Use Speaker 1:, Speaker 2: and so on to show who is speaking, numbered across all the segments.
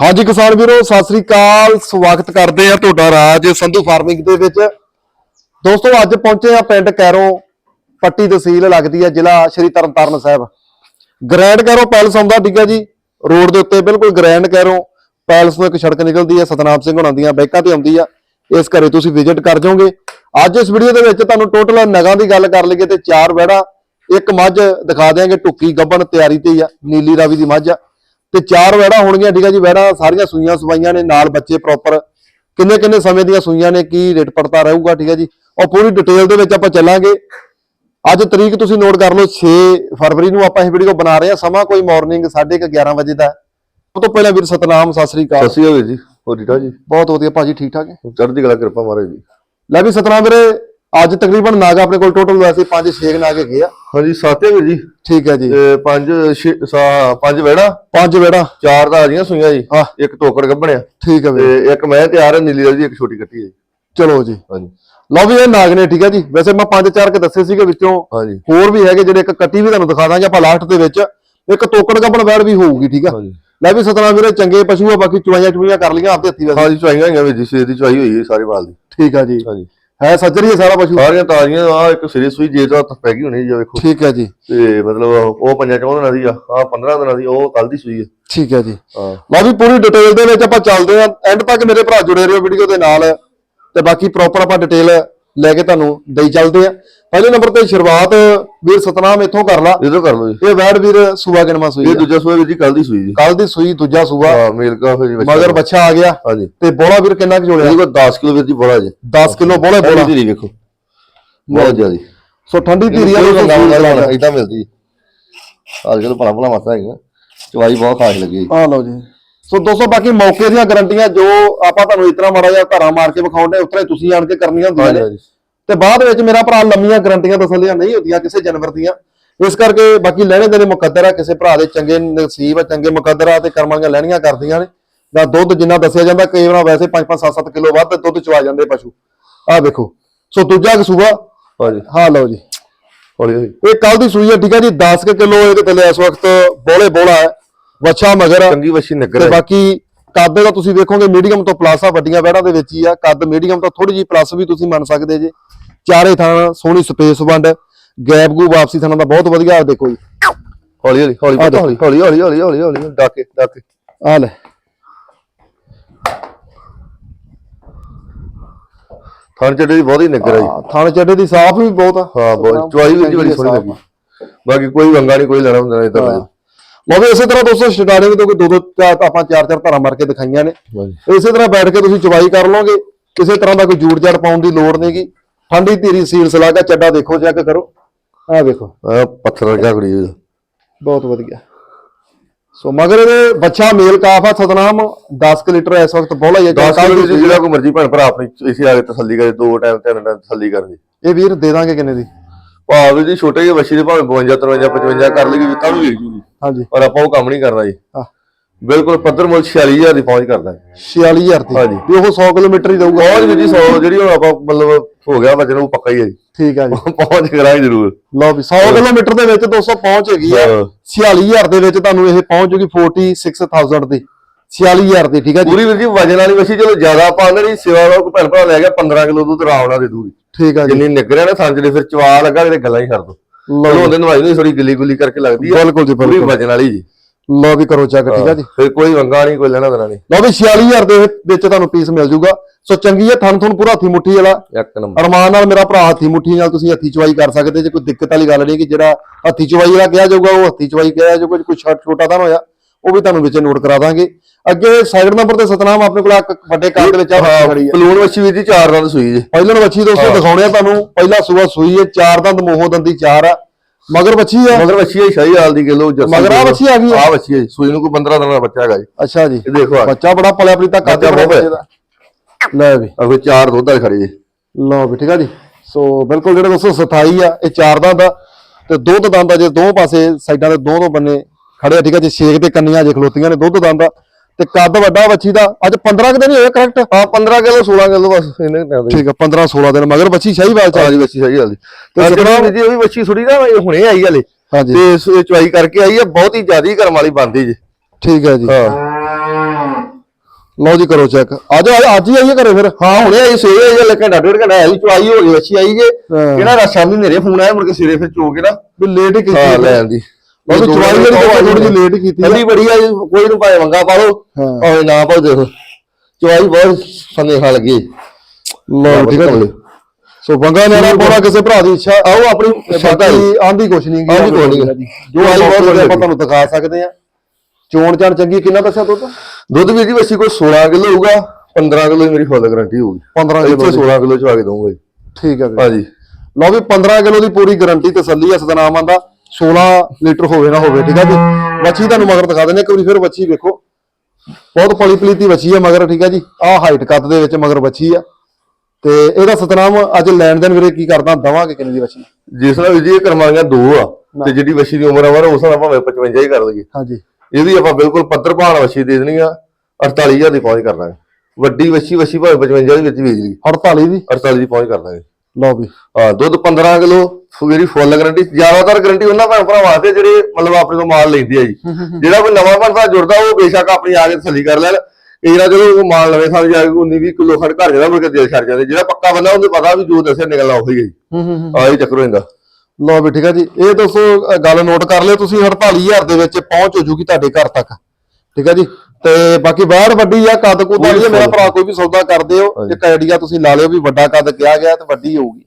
Speaker 1: ਹਾਂਜੀ ਕਿਸਾਨ ਵੀਰੋ, ਸਤਿ ਸ੍ਰੀ ਅਕਾਲ। ਸਵਾਗਤ ਕਰਦੇ ਆ ਤੁਹਾਡਾ ਰਾਜ ਸੰਧੂ ਫਾਰਮਿੰਗ ਦੇ ਵਿੱਚ। ਦੋਸਤੋ, ਅੱਜ ਪਹੁੰਚੇ ਆ ਪਿੰਡ ਕੈਰੋ, ਪੱਟੀ ਤਹਿਸੀਲ, ਲੱਗਦੀ ਹੈ ਜ਼ਿਲ੍ਹਾ ਸ਼੍ਰੀ ਤਰਨਤਾਰਨ ਸਾਹਿਬ। ਗ੍ਰੈਂਡ ਕੈਰੋ ਪੈਲਸ ਆਉਂਦਾ, ਠੀਕ ਹੈ ਜੀ? ਰੋਡ ਦੇ ਉੱਤੇ ਬਿਲਕੁਲ ਗ੍ਰੈਂਡ ਕੈਰੋ। ਪੈਲਸ ਤੋਂ ਇੱਕ ਸੜਕ ਨਿਕਲਦੀ ਹੈ, ਸਤਨਾਮ ਸਿੰਘ ਹੁਣਾਂ ਦੀਆਂ ਬਾਈਕਾਂ ਤੇ ਆਉਂਦੀ ਆ। ਇਸ ਘਰੇ ਤੁਸੀਂ ਵਿਜ਼ਿਟ ਕਰ ਜਾਓਗੇ। ਅੱਜ ਇਸ ਵੀਡੀਓ ਦੇ ਵਿੱਚ ਤੁਹਾਨੂੰ ਟੋਟਲ ਨਗਾਂ ਦੀ ਗੱਲ ਕਰ ਲਈਏ ਤੇ ਚਾਰ ਵੜਾ ਇੱਕ ਮੱਝ ਦਿਖਾ ਦਿਆਂਗੇ ਟੁੱਕੀ ਗੱਬਣ ਤਿਆਰੀ ਤੇ ਹੀ ਆ, ਨੀਲੀ ਰਾਵੀ ਦੀ ਮੱਝ ਆ। ਤੇ ਚਾਰ ਵੜਾ ਹੋਣਗੀਆਂ ਠੀਕ ਹੈ ਜੀ ਵੜਾ ਸਾਰੀਆਂ ਸੂਈਆਂ ਸਵਾਈਆਂ ਨੇ ਨਾਲ ਬੱਚੇ ਪ੍ਰੋਪਰ ਕਿੰਨੇ ਕਿੰਨੇ ਸਮੇਂ ਦੀਆਂ ਸੂਈਆਂ ਨੇ ਕੀ ਰੇਟ ਪੜਤਾ ਰਹੂਗਾ ਠੀਕ ਹੈ ਜੀ। ਉਹ ਪੂਰੀ ਡਿਟੇਲ ਦੇ ਵਿੱਚ ਆਪਾਂ ਚੱਲਾਂਗੇ। ਅੱਜ ਤਰੀਕ ਤੁਸੀਂ ਨੋਟ ਕਰ ਲਓ 6 ਫਰਵਰੀ ਨੂੰ ਆਪਾਂ ਇਹ ਵੀਡੀਓ ਬਣਾ ਰਹੇ ਹਾਂ। ਸਮਾਂ ਕੋਈ ਮਾਰਨਿੰਗ 11:30 ਵਜੇ ਦਾ। ਉਹ ਤੋਂ ਪਹਿਲਾਂ ਵੀਰ ਸਤਨਾਮ ਸਤਿ ਸ੍ਰੀ ਅਕਾਲ।
Speaker 2: ਸਤਿ ਸ਼੍ਰੀ ਅਕਾਲ ਜੀ। ਹੋਰ ਠੀਕ ਠਾਕ ਜੀ?
Speaker 1: ਬਹੁਤ ਵਧੀਆ ਭਾਜੀ ਠੀਕ ਠਾਕ ਹੈ?
Speaker 2: ਚੜ੍ਹਦੀ ਕਲਾ ਕਿਰਪਾ ਮਹਾਰਾਜ ਜੀ
Speaker 1: ਲੈ ਵੀ ਸਤਨਾਮ ਵੀਰੇ ਅੱਜ ਤਕਰੀਬਨ ਨਾਗ ਆਪਣੇ ਕੋਲ ਟੋਟਲ ਵੈਸੇ 5-6 ਨਾਗ ਹੈਗੇ ਆ।
Speaker 2: ਹਾਂਜੀ ਸਾਤੇ ਵੀਰ ਜੀ।
Speaker 1: ਠੀਕ ਹੈ ਜੀ।
Speaker 2: ਤੇ ਪੰਜ ਛੇ ਸਾ- ਪੰਜ ਵੇੜਾ?
Speaker 1: ਪੰਜ ਵੇੜਾ।
Speaker 2: ਚਾਰ ਦਾ ਆ ਜੀਆਂ ਸੁਈਆਂ ਜੀ।
Speaker 1: ਹਾਂ।
Speaker 2: ਇੱਕ ਟੋਕੜ ਗੱਭਣਿਆ।
Speaker 1: ਠੀਕ ਹੈ
Speaker 2: ਤੇ ਇੱਕ ਮੈਂ ਤਿਆਰ ਹੈ ਨੀਲੀ ਵਾਲੀ ਦੀ ਇੱਕ ਛੋਟੀ ਕੱਟੀ ਹੈ ਜੀ।
Speaker 1: ਚਲੋ ਜੀ।
Speaker 2: ਹਾਂਜੀ।
Speaker 1: ਲਓ ਵੀ ਇਹ ਨਾਗ ਨੇ ਠੀਕ ਹੈ ਜੀ। ਵੈਸੇ ਮੈਂ ਪੰਜ ਚਾਰ ਕੇ ਦੱਸੇ ਸੀਗੇ ਵਿੱਚੋਂ।
Speaker 2: ਹਾਂਜੀ।
Speaker 1: ਹੋਰ ਵੀ ਹੈਗੇ ਜਿਹੜੇ ਇੱਕ ਕੱਟੀ ਵੀ ਤੁਹਾਨੂੰ ਦਿਖਾ ਦਾਂਗੇ ਆਪਾਂ ਲਾਸਟ ਦੇ ਵਿੱਚ। ਇੱਕ ਤੋਕੜ ਗੱਬਣ ਵੈੜ ਵੀ ਹੋਊਗੀ ਠੀਕ ਆ
Speaker 2: ਹਾਂਜੀ।
Speaker 1: ਲੈ ਵੀ ਸਤਨਾਮ ਵੀਰੇ ਚੰਗੇ ਪਸ਼ੂ ਆ ਬਾਕੀ ਚੁਆਈਆਂ ਚੁਆਈਆਂ ਕਰ ਲਈਆਂ ਆਪਦੇ ਹੱਥੀ ਵੈਸੇ।
Speaker 2: ਹਾਂਜੀ ਚੁਆਈਆਂ ਹੋਈਆਂ ਵੀਰ ਜੀ ਦੀ ਚੁਆਈ ਹੋਈ ਹੈ ਸਾਰੇ ਮਾਲ ਦੀ।
Speaker 1: ਠੀਕ ਆ ਜੀ।
Speaker 2: ਹਾਂਜੀ।
Speaker 1: ਹੈ ਸੱਜਰੀ ਹੈ ਸਾਰਾ ਪਸ਼ੂ
Speaker 2: ਸਾਰੀਆਂ ਤਾਜ਼ੀਆਂ ਆ ਇੱਕ ਸਿਰੇ ਸੂਈ ਜੇ ਤਾਂ ਪੈ ਗਈ ਹੋਣੀ ਜੀ ਵੇਖੋ।
Speaker 1: ਠੀਕ ਹੈ ਜੀ।
Speaker 2: ਤੇ ਮਤਲਬ ਉਹ ਪੰਜਾਂ ਚੌਂ ਦਿਨਾਂ ਦੀ ਆ ਆ 15 ਦਿਨਾਂ ਦੀ ਉਹ ਕੱਲ ਦੀ ਸੂਈ ਹੈ।
Speaker 1: ਠੀਕ ਹੈ ਜੀ।
Speaker 2: ਹਾਂ।
Speaker 1: ਲਓ ਵੀ ਪੂਰੀ ਡਿਟੇਲ ਦੇ ਵਿੱਚ ਆਪਾਂ ਚੱਲਦੇ ਆਂ ਐਂਡ ਤੱਕ ਮੇਰੇ ਭਰਾ ਜੁੜੇ ਰਹੋ ਵੀਡੀਓ ਦੇ ਨਾਲ। ਤੇ ਬਾਕੀ ਪ੍ਰੋਪਰ ਆਪਾਂ ਡਿਟੇਲ ਲੈ ਕੇ ਤੁਹਾਨੂੰ ਦੇਈ ਚੱਲਦੇ ਆ ਪਹਿਲੇ ਨੰਬਰ ਤੇ ਸ਼ੁਰੂਆਤ ਵੀਰ ਸਤਨਾਮ ਇੱਥੋਂ ਕਰ ਲਾ।
Speaker 2: ਇਹਦੋਂ ਕਰ ਲਓ ਜੀ।
Speaker 1: ਇਹ ਵੈੜ ਵੀਰ ਸੂਆ ਗਿਣਵਾ ਸੂਈ
Speaker 2: ਇਹ ਦੂਜਾ ਸੂਆ ਵੀਰ ਜੀ ਕੱਲ ਦੀ ਸੂਈ ਜੀ।
Speaker 1: ਕੱਲ ਦੀ ਸੂਈ ਦੂਜਾ ਸੂਆ।
Speaker 2: ਹਾਂ ਮੇਲ ਕਾ ਫਿਰ ਜੀ ਬੱਚਾ।
Speaker 1: ਮਗਰ ਬੱਚਾ ਆ ਗਿਆ।
Speaker 2: ਹਾਂਜੀ।
Speaker 1: ਤੇ ਬੋਲਾ ਵੀਰ ਕਿੰਨਾ ਕੁ ਜੋੜਿਆ?
Speaker 2: ਇਹਦੇ ਕੋਲ 10 ਕਿਲੋ ਵੀਰ ਜੀ ਬੋਲਾ ਜੀ।
Speaker 1: 10 ਕਿਲੋ ਬੋਲੇ ਬੋਲਾ।
Speaker 2: ਜੀ ਵੇਖੋ। ਬਹੁਤ ਜ਼ਿਆਦੀ।
Speaker 1: ਸੋ ਠੰਡੀ ਧੀਰੀ ਆ ਦਾ।
Speaker 2: ਇਦਾਂ ਮਿਲਦੀ। ਅੱਜ ਕੱਲ ਭਲਾ ਭਲਾ ਮਸਾ ਹੈਗਾ। ਚਵਾਈ ਬਹੁਤ ਖਾਸ ਲੱਗੀ
Speaker 1: ਆ ਲਓ ਜੀ। ਸੋ ਦੋਸਤੋ ਬਾਕੀ ਮੌਕੇ ਦੀਆਂ ਗਰੰਟੀਆਂ ਜੋ ਆਪਾਂ ਤੁਹਾਨੂੰ ਇਤਨਾ ਮਾੜਾ ਜਿਹਾ ਘਰਾਂ ਮਾਰ ਕੇ ਵਿਖਾਉਂਦੇ ਉਤਰੇ ਤੁਸੀਂ ਆਣ ਕੇ ਕਰਨੀਆਂ ਹੁੰਦੀਆਂ ਨੇ। ਤੇ ਬਾਅਦ ਵਿੱਚ ਮੇਰਾ ਭਰਾ ਲੰਮੀਆਂ ਗਰੰਟੀਆਂ ਤਸੱਲੀਆਂ ਨਹੀਂ ਹੁੰਦੀਆਂ ਕਿਸੇ ਜਾਨਵਰ ਦੀਆਂ। ਇਸ ਕਰਕੇ ਬਾਕੀ ਲੈਣੇ ਦੇਣੇ ਮੁਕੱਦਰ ਆ ਕਿਸੇ ਭਰਾ ਦੇ ਚੰਗੇ ਨਸੀਬ ਆ ਚੰਗੇ ਮੁਕੱਦਰ ਆ ਤੇ ਕਰਮਾਂ ਦੀਆਂ ਲੈਣੀਆਂ ਕਰਦੀਆਂ ਨੇ। ਦਾ ਦੁੱਧ ਜਿੰਨਾ ਦੱਸਿਆ ਜਾਂਦਾ ਕਈ ਵਾਰ ਵੈਸੇ 5-5 7-7 ਕਿਲੋ ਵੱਧ ਦੁੱਧ ਚਵਾ ਜਾਂਦੇ ਪਸ਼ੂ। ਆਹ ਦੇਖੋ ਸੋ ਦੂਜਾ ਕਸੂਆ।
Speaker 2: ਹਾਂਜੀ
Speaker 1: ਹਾਂ ਲਓ ਜੀ।
Speaker 2: ਹੌਲੀ ਹੌਲੀ।
Speaker 1: ਇਹ ਕੱਲ ਦੀ ਸੂਈ ਹੈ ਠੀਕ ਹੈ ਜੀ 10 ਕੁ ਕਿਲੋ ਇਹਦੇ ਥੱਲੇ ਇਸ ਵਕਤ ਬੋਲੇ ਬੋਲਾ ਹੈ ਵੱਛਾ ਮਗਰ ਆ।
Speaker 2: ਚੰਗੀ ਵਸ਼ੀ ਨਿਕਲ
Speaker 1: ਤੇ ਬਾਕੀ ਕੱਦ ਦਾ ਤੁਸੀਂ ਵੇਖੋਗੇ ਮੀਡੀਅਮ ਤੋਂ ਪਲੱਸ ਆ ਵੱਡੀਆਂ ਵੈੜਾਂ ਦੇ ਵਿੱਚ ਹੀ ਆ। ਕੱਦ ਮੀਡੀਅਮ ਤੋਂ ਥੋੜੀ ਜੀ ਪਲੱਸ ਵੀ ਤੁਸੀਂ ਮੰਨ ਸਕਦੇ ਜੇ। ਚਾਰੇ ਥਾਂ ਸੋਹਣੀ ਸਪੇਸ ਵੰਡ। ਗੈਪ ਗੂ ਵਾਪਸੀ ਥਾਂ ਦਾ ਬਹੁਤ ਵਧੀਆ ਆ ਦੇਖੋ ਜੀ।
Speaker 2: ਹੌਲੀ ਹੌਲੀ ਹੌਲੀ
Speaker 1: ਆ।
Speaker 2: ਹੌਲੀ ਹੌਲੀ ਹੌਲੀ ਹੌਲੀ ਹੌਲੀ ਹੌਲੀ ਡਾਕੇ ਡਾਕੇ।
Speaker 1: ਆ ਲੈ।
Speaker 2: ਥਣ ਚੱਡੇ ਦੀ ਬਹੁਤ ਹੀ ਨਿਕਲ ਹੈ ਜੀ।
Speaker 1: ਆ, ਥਣ ਚੱਡੇ ਦੀ ਸਾਫ਼ ਵੀ ਬਹੁਤ ਆ।
Speaker 2: ਹਾਂ ਬਹੁਤ। ਚਵਾਈ ਵੀ ਬੜੀ ਸੋਹਣੀ ਲੱਗੀ। ਬਾਕੀ ਕੋਈ ਵੰਗਾ ਨਹੀਂ ਕੋਈ ਲੈਣਾ ਹੁੰਦਾ ਨਹੀਂ ਤਾਂ
Speaker 1: ਵੀ ਇਸੇ ਤਰ੍ਹਾਂ ਦੋਸਤੋ ਸਟਾਰਟਿੰਗ ਤੋਂ ਕੋਈ ਦੋ ਦੋ ਚਾਰ ਆਪਾਂ ਚਾਰ ਚਾਰ ਧਾਰਾਂ ਮਾਰ ਕੇ ਦਿਖਾਈਆਂ ਨੇ। ਇਸੇ ਤਰ੍ਹਾਂ ਬੈਠ ਕੇ ਤੁਸੀਂ ਚਵਾਈ ਕਰ ਲਓਗੇ ਕਿਸੇ ਤਰ੍ਹਾਂ ਦਾ ਕੋਈ ਜੂੜ ਜੜ ਪਾਉਣ ਦੀ ਲੋੜ ਨਹੀਂਗੀ ਠੰਡੀ ਧੀਰੀ ਸੀਲ ਸਲਾਗਾ ਚੱਡਾ ਦੇਖੋ ਚੈੱਕ ਕਰੋ। ਆ ਦੇਖੋ
Speaker 2: ਆ ਪੱਥਰ ਵਰਗਾ ਕੁੜੀ।
Speaker 1: ਬਹੁਤ ਵਧੀਆ। ਸੋ ਮਗਰ ਇਹਦੇ ਬੱਚਾ ਮੇਲ ਕਾਫ ਆ ਸਤਨਾਮ 10 ਕਿ ਲੀਟਰ ਇਸ ਵਕਤ ਬੋਲਾ ਹੀ ਹੈ
Speaker 2: ਦਸ ਕਿਲੋ ਦੀ ਜਿਹੜਾ ਕੋਈ ਮਰਜ਼ੀ ਭੈਣ ਭਰਾ ਆਪਣੀ ਇਸੇ ਆ ਕੇ ਤਸੱਲੀ ਕਰੇ ਦੋ ਟਾਈਮ ਤਿੰਨ ਟਾਈਮ ਤਸੱਲੀ ਕਰਨੀ
Speaker 1: ਇਹ ਵੀਰ ਦੇ ਦਾਂਗੇ ਕਿੰਨੇ ਦੀ?
Speaker 2: ਭਾਵੇਂ ਜੀ ਛੋਟੇ ਜਿਹੇ ਵਸ਼ੀ ਦੇ ਭਾਵੇਂ 52 53 55 ਕਰ ਲਈਏ ਤਾਂ ਵੀ ਵੇਚ ਜੂਗੀ।
Speaker 1: ਹਾਂਜੀ।
Speaker 2: ਪਰ ਆਪਾਂ ਉਹ ਕੰਮ ਨਹੀਂ ਕਰਨਾ ਜੀ।
Speaker 1: ਹਾਂ।
Speaker 2: ਬਿਲਕੁਲ ਪੱਧਰ ਮੁੱਲ 46000 ਦੀ ਪਹੁੰਚ ਕਰਦਾ ਹੈ
Speaker 1: 46000 ਦੀ?
Speaker 2: ਹਾਂਜੀ।
Speaker 1: ਵੀ ਉਹ 100 ਕਿਲੋਮੀਟਰ ਹੀ ਦਊਗਾ
Speaker 2: ਪਹੁੰਚ ਜੀ 100 ਜਿਹੜੀ ਹੁਣ ਆਪਾਂ ਮਤਲਬ ਹੋ ਗਿਆ ਵਜਨ ਉਹ ਪੱਕਾ ਹੀ ਹੈ ਜੀ।
Speaker 1: ਠੀਕ ਆ ਜੀ।
Speaker 2: ਪਹੁੰਚ ਕਰਾਂਗੇ ਜ਼ਰੂਰ।
Speaker 1: ਲਓ ਵੀ 100 ਕਿਲੋਮੀਟਰ ਦੇ ਵਿੱਚ 200 ਪਹੁੰਚ ਹੈਗੀ ਆ।
Speaker 2: ਹਾਂ।
Speaker 1: 46000 ਦੇ ਵਿੱਚ ਤੁਹਾਨੂੰ ਇਹ ਪਹੁੰਚ ਜੂਗੀ 46000 ਦੀ। 46000 ਦੀ ਠੀਕ ਆ ਜੀ?
Speaker 2: ਪੂਰੀ ਵੀਰ ਜੀ ਵਜਨ ਵਾਲੀ ਵਸ਼ੀ ਚਲੋ ਜ਼ਿਆਦਾ ਪਾਉਂਦੇ ਨਹੀਂ ਸਿਵਾ ਦਾ ਕੋਈ ਭੈਣ ਭਰਾ ਲੈ ਗਿਆ 15 ਕਿਲੋ ਦੁੱਧ ਨਾਲ ਦੇ ਦੂਗੀ।
Speaker 1: ਠੀਕ ਆ ਜੀ।
Speaker 2: ਜਿੰਨੀ ਨਿਕਰਿਆ ਨਾ ਸੰਜ ਦੇ ਫਿਰ ਚਵਾ ਲੱਗਾ ਤੇ ਗੱਲਾਂ ਹੀ ਕਰ ਦੋ।
Speaker 1: ਲਓ
Speaker 2: ਉਹਦੇ ਨਵਾਈ ਨੂੰ ਥੋੜੀ ਗਿੱਲੀ ਗੁੱਲੀ ਕਰਕੇ ਲੱਗਦੀ ਹੈ
Speaker 1: ਬਿਲਕੁਲ ਜੀ
Speaker 2: ਪੂਰੀ ਵਜਨ ਵਾਲੀ ਜੀ।
Speaker 1: ਲਓ ਵੀ ਕਰੋ ਚੈੱਕ ਠੀਕ ਆ ਜੀ।
Speaker 2: ਫਿਰ ਕੋਈ ਵੰਗਾ ਨਹੀਂ ਕੋਈ ਲੈਣਾ ਦੇਣਾ ਨਹੀਂ।
Speaker 1: ਲਓ ਵੀ 46000 ਦੇ ਵਿੱਚ ਤੁਹਾਨੂੰ ਪੀਸ ਮਿਲ ਜੂਗਾ। ਸੋ ਚੰਗੀ ਹੈ ਥਣ ਥਣ ਪੂਰਾ ਹੱਥੀ ਮੁੱਠੀ ਵਾਲਾ।
Speaker 2: ਇੱਕ ਨੰਬਰ।
Speaker 1: ਅਰਮਾਨ ਨਾਲ ਮੇਰਾ ਭਰਾ ਹੱਥੀ ਮੁੱਠੀ ਨਾਲ ਤੁਸੀਂ ਹੱਥੀ ਚਵਾਈ ਕਰ ਸਕਦੇ ਜੇ ਕੋਈ ਦਿੱਕਤ ਵਾਲੀ ਗੱਲ ਨਹੀਂ ਕਿ ਜਿਹੜਾ ਹੱਥੀ ਚਵਾਈ ਵਾਲਾ ਕਿਹਾ ਜਾਊਗਾ ਉਹ ਹੱਥੀ ਚਵਾਈ ਕਿਹਾ ਜਾਊਗਾ ਕੋਈ ਛੋਟਾ ਤਾਂ ਹੋਇਆ। ਉਹ ਵੀ ਤੁਹਾਨੂੰ ਵਿੱਚ ਨੋਟ ਕਰਾ ਦਾਂਗੇ। ਅੱਗੇ ਸਾਈਡ ਨੰਬਰ ਤੇ ਸਤਨਾਮ ਆਪਣੇ ਕੋਲ ਇੱਕ ਵੱਡੇ ਕੱਦ ਦੇ ਵਿੱਚ ਆ ਖੜੀ ਹੈ
Speaker 2: ਪਲੂਣ ਵਸ਼ੀ ਵੀਰ ਜੀ ਚਾਰ ਦੰਦ ਸੂਈ ਜੀ।
Speaker 1: ਪਹਿਲਾਂ ਵੱਛੀ ਦੋਸਤੋ ਦਿਖਾਉਣੇ ਆ ਤੁਹਾਨੂੰ ਪਹਿਲਾ ਸੂਆ ਸੂਈ ਹੈ ਚਾਰ ਦੰਦ ਮੋਹੋ ਦੰਦੀ ਚਾਰ ਆ। ਮਗਰ ਵੱਛੀ ਆ।
Speaker 2: ਮਗਰ ਵਸ਼ੀ ਹੈ ਸ਼ਾਹੀ ਹਾਲ ਦੀ ਕਿਲੋ ਜਰਸੀ
Speaker 1: ਮਗਰ ਆਹ ਵੱਛੀ ਆ ਗਈ?
Speaker 2: ਆ। ਵਸ਼ੀ ਹੈ ਸੂਈ ਨੂੰ ਕੋਈ 15 ਦਿਨਾਂ ਦਾ ਬੱਚਾ ਹੈਗਾ ਜੀ।
Speaker 1: ਅੱਛਾ ਜੀ।
Speaker 2: ਇਹ ਦੇਖੋ ਆ।
Speaker 1: ਬੱਚਾ ਬੜਾ ਪਲਿਆ ਪਲੀਤਾ ਕੱਦ
Speaker 2: ਬੱਚਾ
Speaker 1: ਦਾ ਲੈ ਵੀ।
Speaker 2: ਅਗੋ ਚਾਰ ਦੁੱਧ ਵਾਲੇ ਖੜੇ ਜੀ।
Speaker 1: ਲਓ ਵੀ ਠੀਕ ਆ ਜੀ। ਸੋ ਬਿਲਕੁਲ ਜਿਹੜੇ ਦੋਸਤੋ ਸਥਾਈ ਆ ਇਹ ਚਾਰ ਦੰਦ ਆ। ਤੇ ਦੁੱਧ ਦੰਦ ਆ ਜੇ ਦੋ ਪਾਸੇ ਸਾਈਡਾਂ ਦੇ ਦੋ ਦੋ ਬੰਨੇ ਖੜੇ ਆ ਠੀਕ ਆ ਜੀ? ਛੇਕ ਤੇ ਕੰਨੀਆਂ ਜੇ ਖਲੋਤੀਆਂ ਨੇ ਦੁੱਧ ਦੰਦ ਆ। ਤੇ ਕੱਦ ਵੱਡਾ ਵੱਛੀ ਦਾ ਅੱਜ 15 ਕੁ ਦਿਨ ਹੀ ਹੋਏ ਕਰੈਕਟ
Speaker 2: ਹਾਂ 15 ਕਿਲੋ 16 ਕਿਲੋ ਬਸ ਦੇ
Speaker 1: ਠੀਕ ਆ 15 16 ਦਿਨ ਮਗਰ ਵੱਛੀ ਸ਼ਾਹੀਵਾਲ ਚ ਆ
Speaker 2: ਚਾਰ ਦੀ ਵਸ਼ੀ ਸ਼ਾਹੀ ਹਾਲ ਦੀ
Speaker 1: ਤੇ ਜਿਹੜਾ-
Speaker 2: ਜਿਹੜੀ ਉਹ ਵੀ ਵਸ਼ੀ ਸੁੜੀ ਨਾ ਇਹ ਹੁਣੇ ਆਈ ਹਲੇ
Speaker 1: ਹਾਂਜੀ।
Speaker 2: ਤੇ ਇਹ ਚੁਆਈ ਕਰਕੇ ਆਈ ਹੈ ਬਹੁਤ ਹੀ ਜ਼ਿਆਦੀ ਕਰਮ ਵਾਲੀ ਬਣਦੀ ਜੀ।
Speaker 1: ਠੀਕ ਹੈ ਜੀ।
Speaker 2: ਹਾਂ।
Speaker 1: ਲਓ ਜੀ ਕਰੋ ਚੈੱਕ। ਅੱਜ ਅੱਜ ਹੀ ਆਈਏ ਘਰੇ ਫਿਰ?
Speaker 2: ਹਾਂ ਹੁਣੇ ਆਈ ਸਵੇਰੇ ਆਈ ਜੇ ਘੰਟਾ ਡੇਢ ਘੰਟਾ ਆਈ ਚੁਆਈ ਹੋ ਗਈ ਅੱਛੀ ਆਈ ਜੇ।
Speaker 1: ਹਾਂ।
Speaker 2: ਕਿਹੜਾ ਸ਼ਾਮੀ ਨੇਰੇ ਫੋਨ ਆਇਆ ਮੁੜ ਕੇ ਸਵੇਰੇ ਫਿਰ ਚੋ ਕੇ ਨਾ।
Speaker 1: ਵੀ ਲੇਟ ਹੀ ਕੀਤੀ
Speaker 2: ਹਾਂ
Speaker 1: ਹੈ।
Speaker 2: ਲੈ
Speaker 1: ਵੀ ਚੁਆਈ ਜਿਹੜੀ ਥੋੜੀ ਜਿਹੀ ਲੇਟ ਕੀਤੀ ਹੈ
Speaker 2: ਬੜੀ ਆ ਜੀ, ਕੋਈ ਨੂੰ ਭਾਵੇਂ ਮੰਗਾ ਪਾ ਲਓ
Speaker 1: ਹਾਂ।
Speaker 2: ਭਾਵੇਂ ਨਾ ਪਾਓ ਦੇਖੋ। ਚੁਆਈ ਬਹੁਤ ਸੰਨੇ ਖਾ ਲੱਗੀ।
Speaker 1: ਲਓ ਠੀਕ ਹੈ ਜੀ। ਸੋ ਬੰਗਾ ਨਿਆਣਾ ਪਾਉਣਾ ਕਿਸੇ ਭਰਾ ਦੀ ਇੱਛਾ
Speaker 2: ਆਓ ਆਪਣੀ
Speaker 1: ਬਾਕੀ ਆਂਦੀ ਕੁਛ ਨਹੀਂ
Speaker 2: ਆਂਦੀ ਕੁਛ ਨੀ। ਗੀ।
Speaker 1: ਜੋ ਆਈ ਬਹੁਤ
Speaker 2: ਵਧੀਆ
Speaker 1: ਆਪਾਂ ਤੁਹਾਨੂੰ ਦਿਖਾ ਸਕਦੇ ਆ। ਚੋਣ ਚਾਣ ਚੰਗੀ ਕਿੰਨਾ ਦੱਸਿਆ ਦੁੱਧ?
Speaker 2: ਦੁੱਧ ਵੀ ਜੀ ਵੈਸੀ ਕੋਈ 16 ਕਿਲੋ ਹੋਊਗਾ 15 ਕਿਲੋ ਦੀ ਮੇਰੀ ਫੁੱਲ ਗਾਰੰਟੀ ਹੋਊਗੀ।
Speaker 1: 15
Speaker 2: ਇੱਥੇ
Speaker 1: ਕਿਲੋ
Speaker 2: 16 ਕਿਲੋ ਚਵਾ ਕੇ ਦਊਂਗਾ ਜੀ।
Speaker 1: ਠੀਕ ਹੈ ਵੀਰ।
Speaker 2: ਹਾਂਜੀ।
Speaker 1: ਲਓ ਵੀ 15 ਕਿਲੋ ਦੀ ਪੂਰੀ ਗਾਰੰਟੀ ਤਸੱਲੀ ਹੈ ਸਤਨਾਮ ਆਂਦਾ। 16 ਲੀਟਰ ਹੋਵੇ ਨਾ ਹੋਵੇ ਠੀਕ ਹੈ ਜੀ? ਵੱਛੀ ਤੁਹਾਨੂੰ ਮਗਰ ਦਿਖਾ ਦਿੰਦੇ ਇੱਕ ਵਾਰੀ ਫਿਰ ਵੱਛੀ ਵੇਖੋ। ਬਹੁਤ ਪਲੀ ਪਲੀਤੀ ਵੱਛੀ ਹੈ ਮਗਰ ਠੀਕ ਹੈ ਜੀ? ਆਹ ਹਾਈਟ ਕੱਦ ਦੇ ਵਿੱਚ ਮਗਰ ਵੱਛੀ ਆ। ਤੇ ਇਹਦਾ ਸਤਨਾਮ ਅੱਜ ਲੈਣ ਦੇਣ ਵੀਰੇ ਕੀ ਕਰਦਾ ਦਵਾਂਗੇ ਕਿੰਨੇ ਦੀ ਵੱਛੀ
Speaker 2: ਜਿਸ ਨਾਲ ਜੀ ਇਹ ਕਰਮਾਂਗਾ ਦੋ ਆ ਤੇ ਜਿਹੜੀ ਵਸ਼ੀ ਦੀ ਉਮਰ ਆ ਵਾ ਉਸ ਨਾਲ ਭਾਵੇਂ 55 ਹੀ ਕਰ ਲਈਏ।
Speaker 1: ਹਾਂਜੀ।
Speaker 2: ਇਹਦੀ ਆਪਾਂ ਬਿਲਕੁਲ ਪੱਧਰ ਭਾਣ ਵਸ਼ੀ ਦੇ ਦੇਣੀ ਆ 48000 ਦੀ ਪਹੁੰਚ ਕਰ ਦਾਂਗੇ ਵੱਡੀ ਵਸ਼ੀ ਵਸ਼ੀ ਭਾਵੇਂ 55 ਦੇ ਵਿੱਚ ਵੇਚ ਲਈ।
Speaker 1: 48 ਦੀ?
Speaker 2: 48 ਦੀ ਪਹੁੰਚ ਕਰ ਦਾਂਗੇ
Speaker 1: ਲਓ ਵੀ।
Speaker 2: ਹਾਂ ਦੁੱਧ 15 ਕਿਲੋ ਮੇਰੀ ਫੁੱਲ ਗਾਰੰਟੀ ਜ਼ਿਆਦਾਤਰ ਗਾਰੰਟੀ ਉਹਨਾਂ ਭੈਣ ਭਰਾ ਵਾਸਤੇ ਜਿਹੜੇ ਮਤਲਬ ਆਪਣੇ ਤੋਂ ਮਾਲ ਲੈਂਦੇ ਆ ਜੀ। ਜਿਹੜਾ ਕੋਈ ਨਵਾਂ ਭਰਤਾ ਜੁੜਦਾ ਉਹ ਬੇਸ਼ੱਕ ਆਪਣੀ ਆ ਕੇ ਤਸੱਲੀ ਕਰ ਲੈਣ। ਇਹ ਜਿਹੜਾ ਜਦੋਂ ਉਹ ਮਾਲ ਨਵੇਂ ਸਾਲ ਜਾ ਕੇ 19 20 ਕਿਲੋ ਖੜ ਘਰ ਜਾਂਦਾ ਮੁੜ ਕੇ ਦਿਲ ਛੱਡ ਜਾਂਦੇ। ਜਿਹੜਾ ਪੱਕਾ ਬੰਦਾ ਉਹਨੂੰ ਪਤਾ ਵੀ ਜੋ ਦੱਸਿਆ ਨਿਕਲਣਾ ਉਹੀ ਹੈ ਜੀ।
Speaker 1: ਹੂੰ ਹੂੰ ਹੂੰ।
Speaker 2: ਆਹ ਹੀ ਚੱਕਰ ਹੋ ਜਾਂਦਾ
Speaker 1: ਲਓ ਵੀ ਠੀਕ ਹੈ ਜੀ। ਇਹ ਦੱਸੋ ਅ, ਗੱਲ ਨੋਟ ਕਰ ਲਿਓ। ਤੁਸੀਂ 48000 ਦੇ ਵਿੱਚ ਪਹੁੰਚ ਹੋ ਜੂਗੀ ਤੁਹਾਡੇ ਘਰ ਤੱਕ। ਠੀਕ ਹੈ ਜੀ? ਤੇ ਬਾਕੀ ਬਾਹਰ ਵੱਡੀ ਆ ਕੱਦ ਕੁੱਦ ਵਾਲੀ ਆ ਮੇਰਾ ਭਰਾ ਕੋਈ ਵੀ ਸੌਦਾ ਕਰਦੇ ਹੋ ਇੱਕ ਆਈਡੀਆ ਤੁਸੀਂ ਲਾ ਲਿਓ ਵੀ ਵੱਡਾ ਕੱਦ ਕਿਹਾ ਗਿਆ ਤੇ ਵੱਡੀ ਹੋਊਗੀ।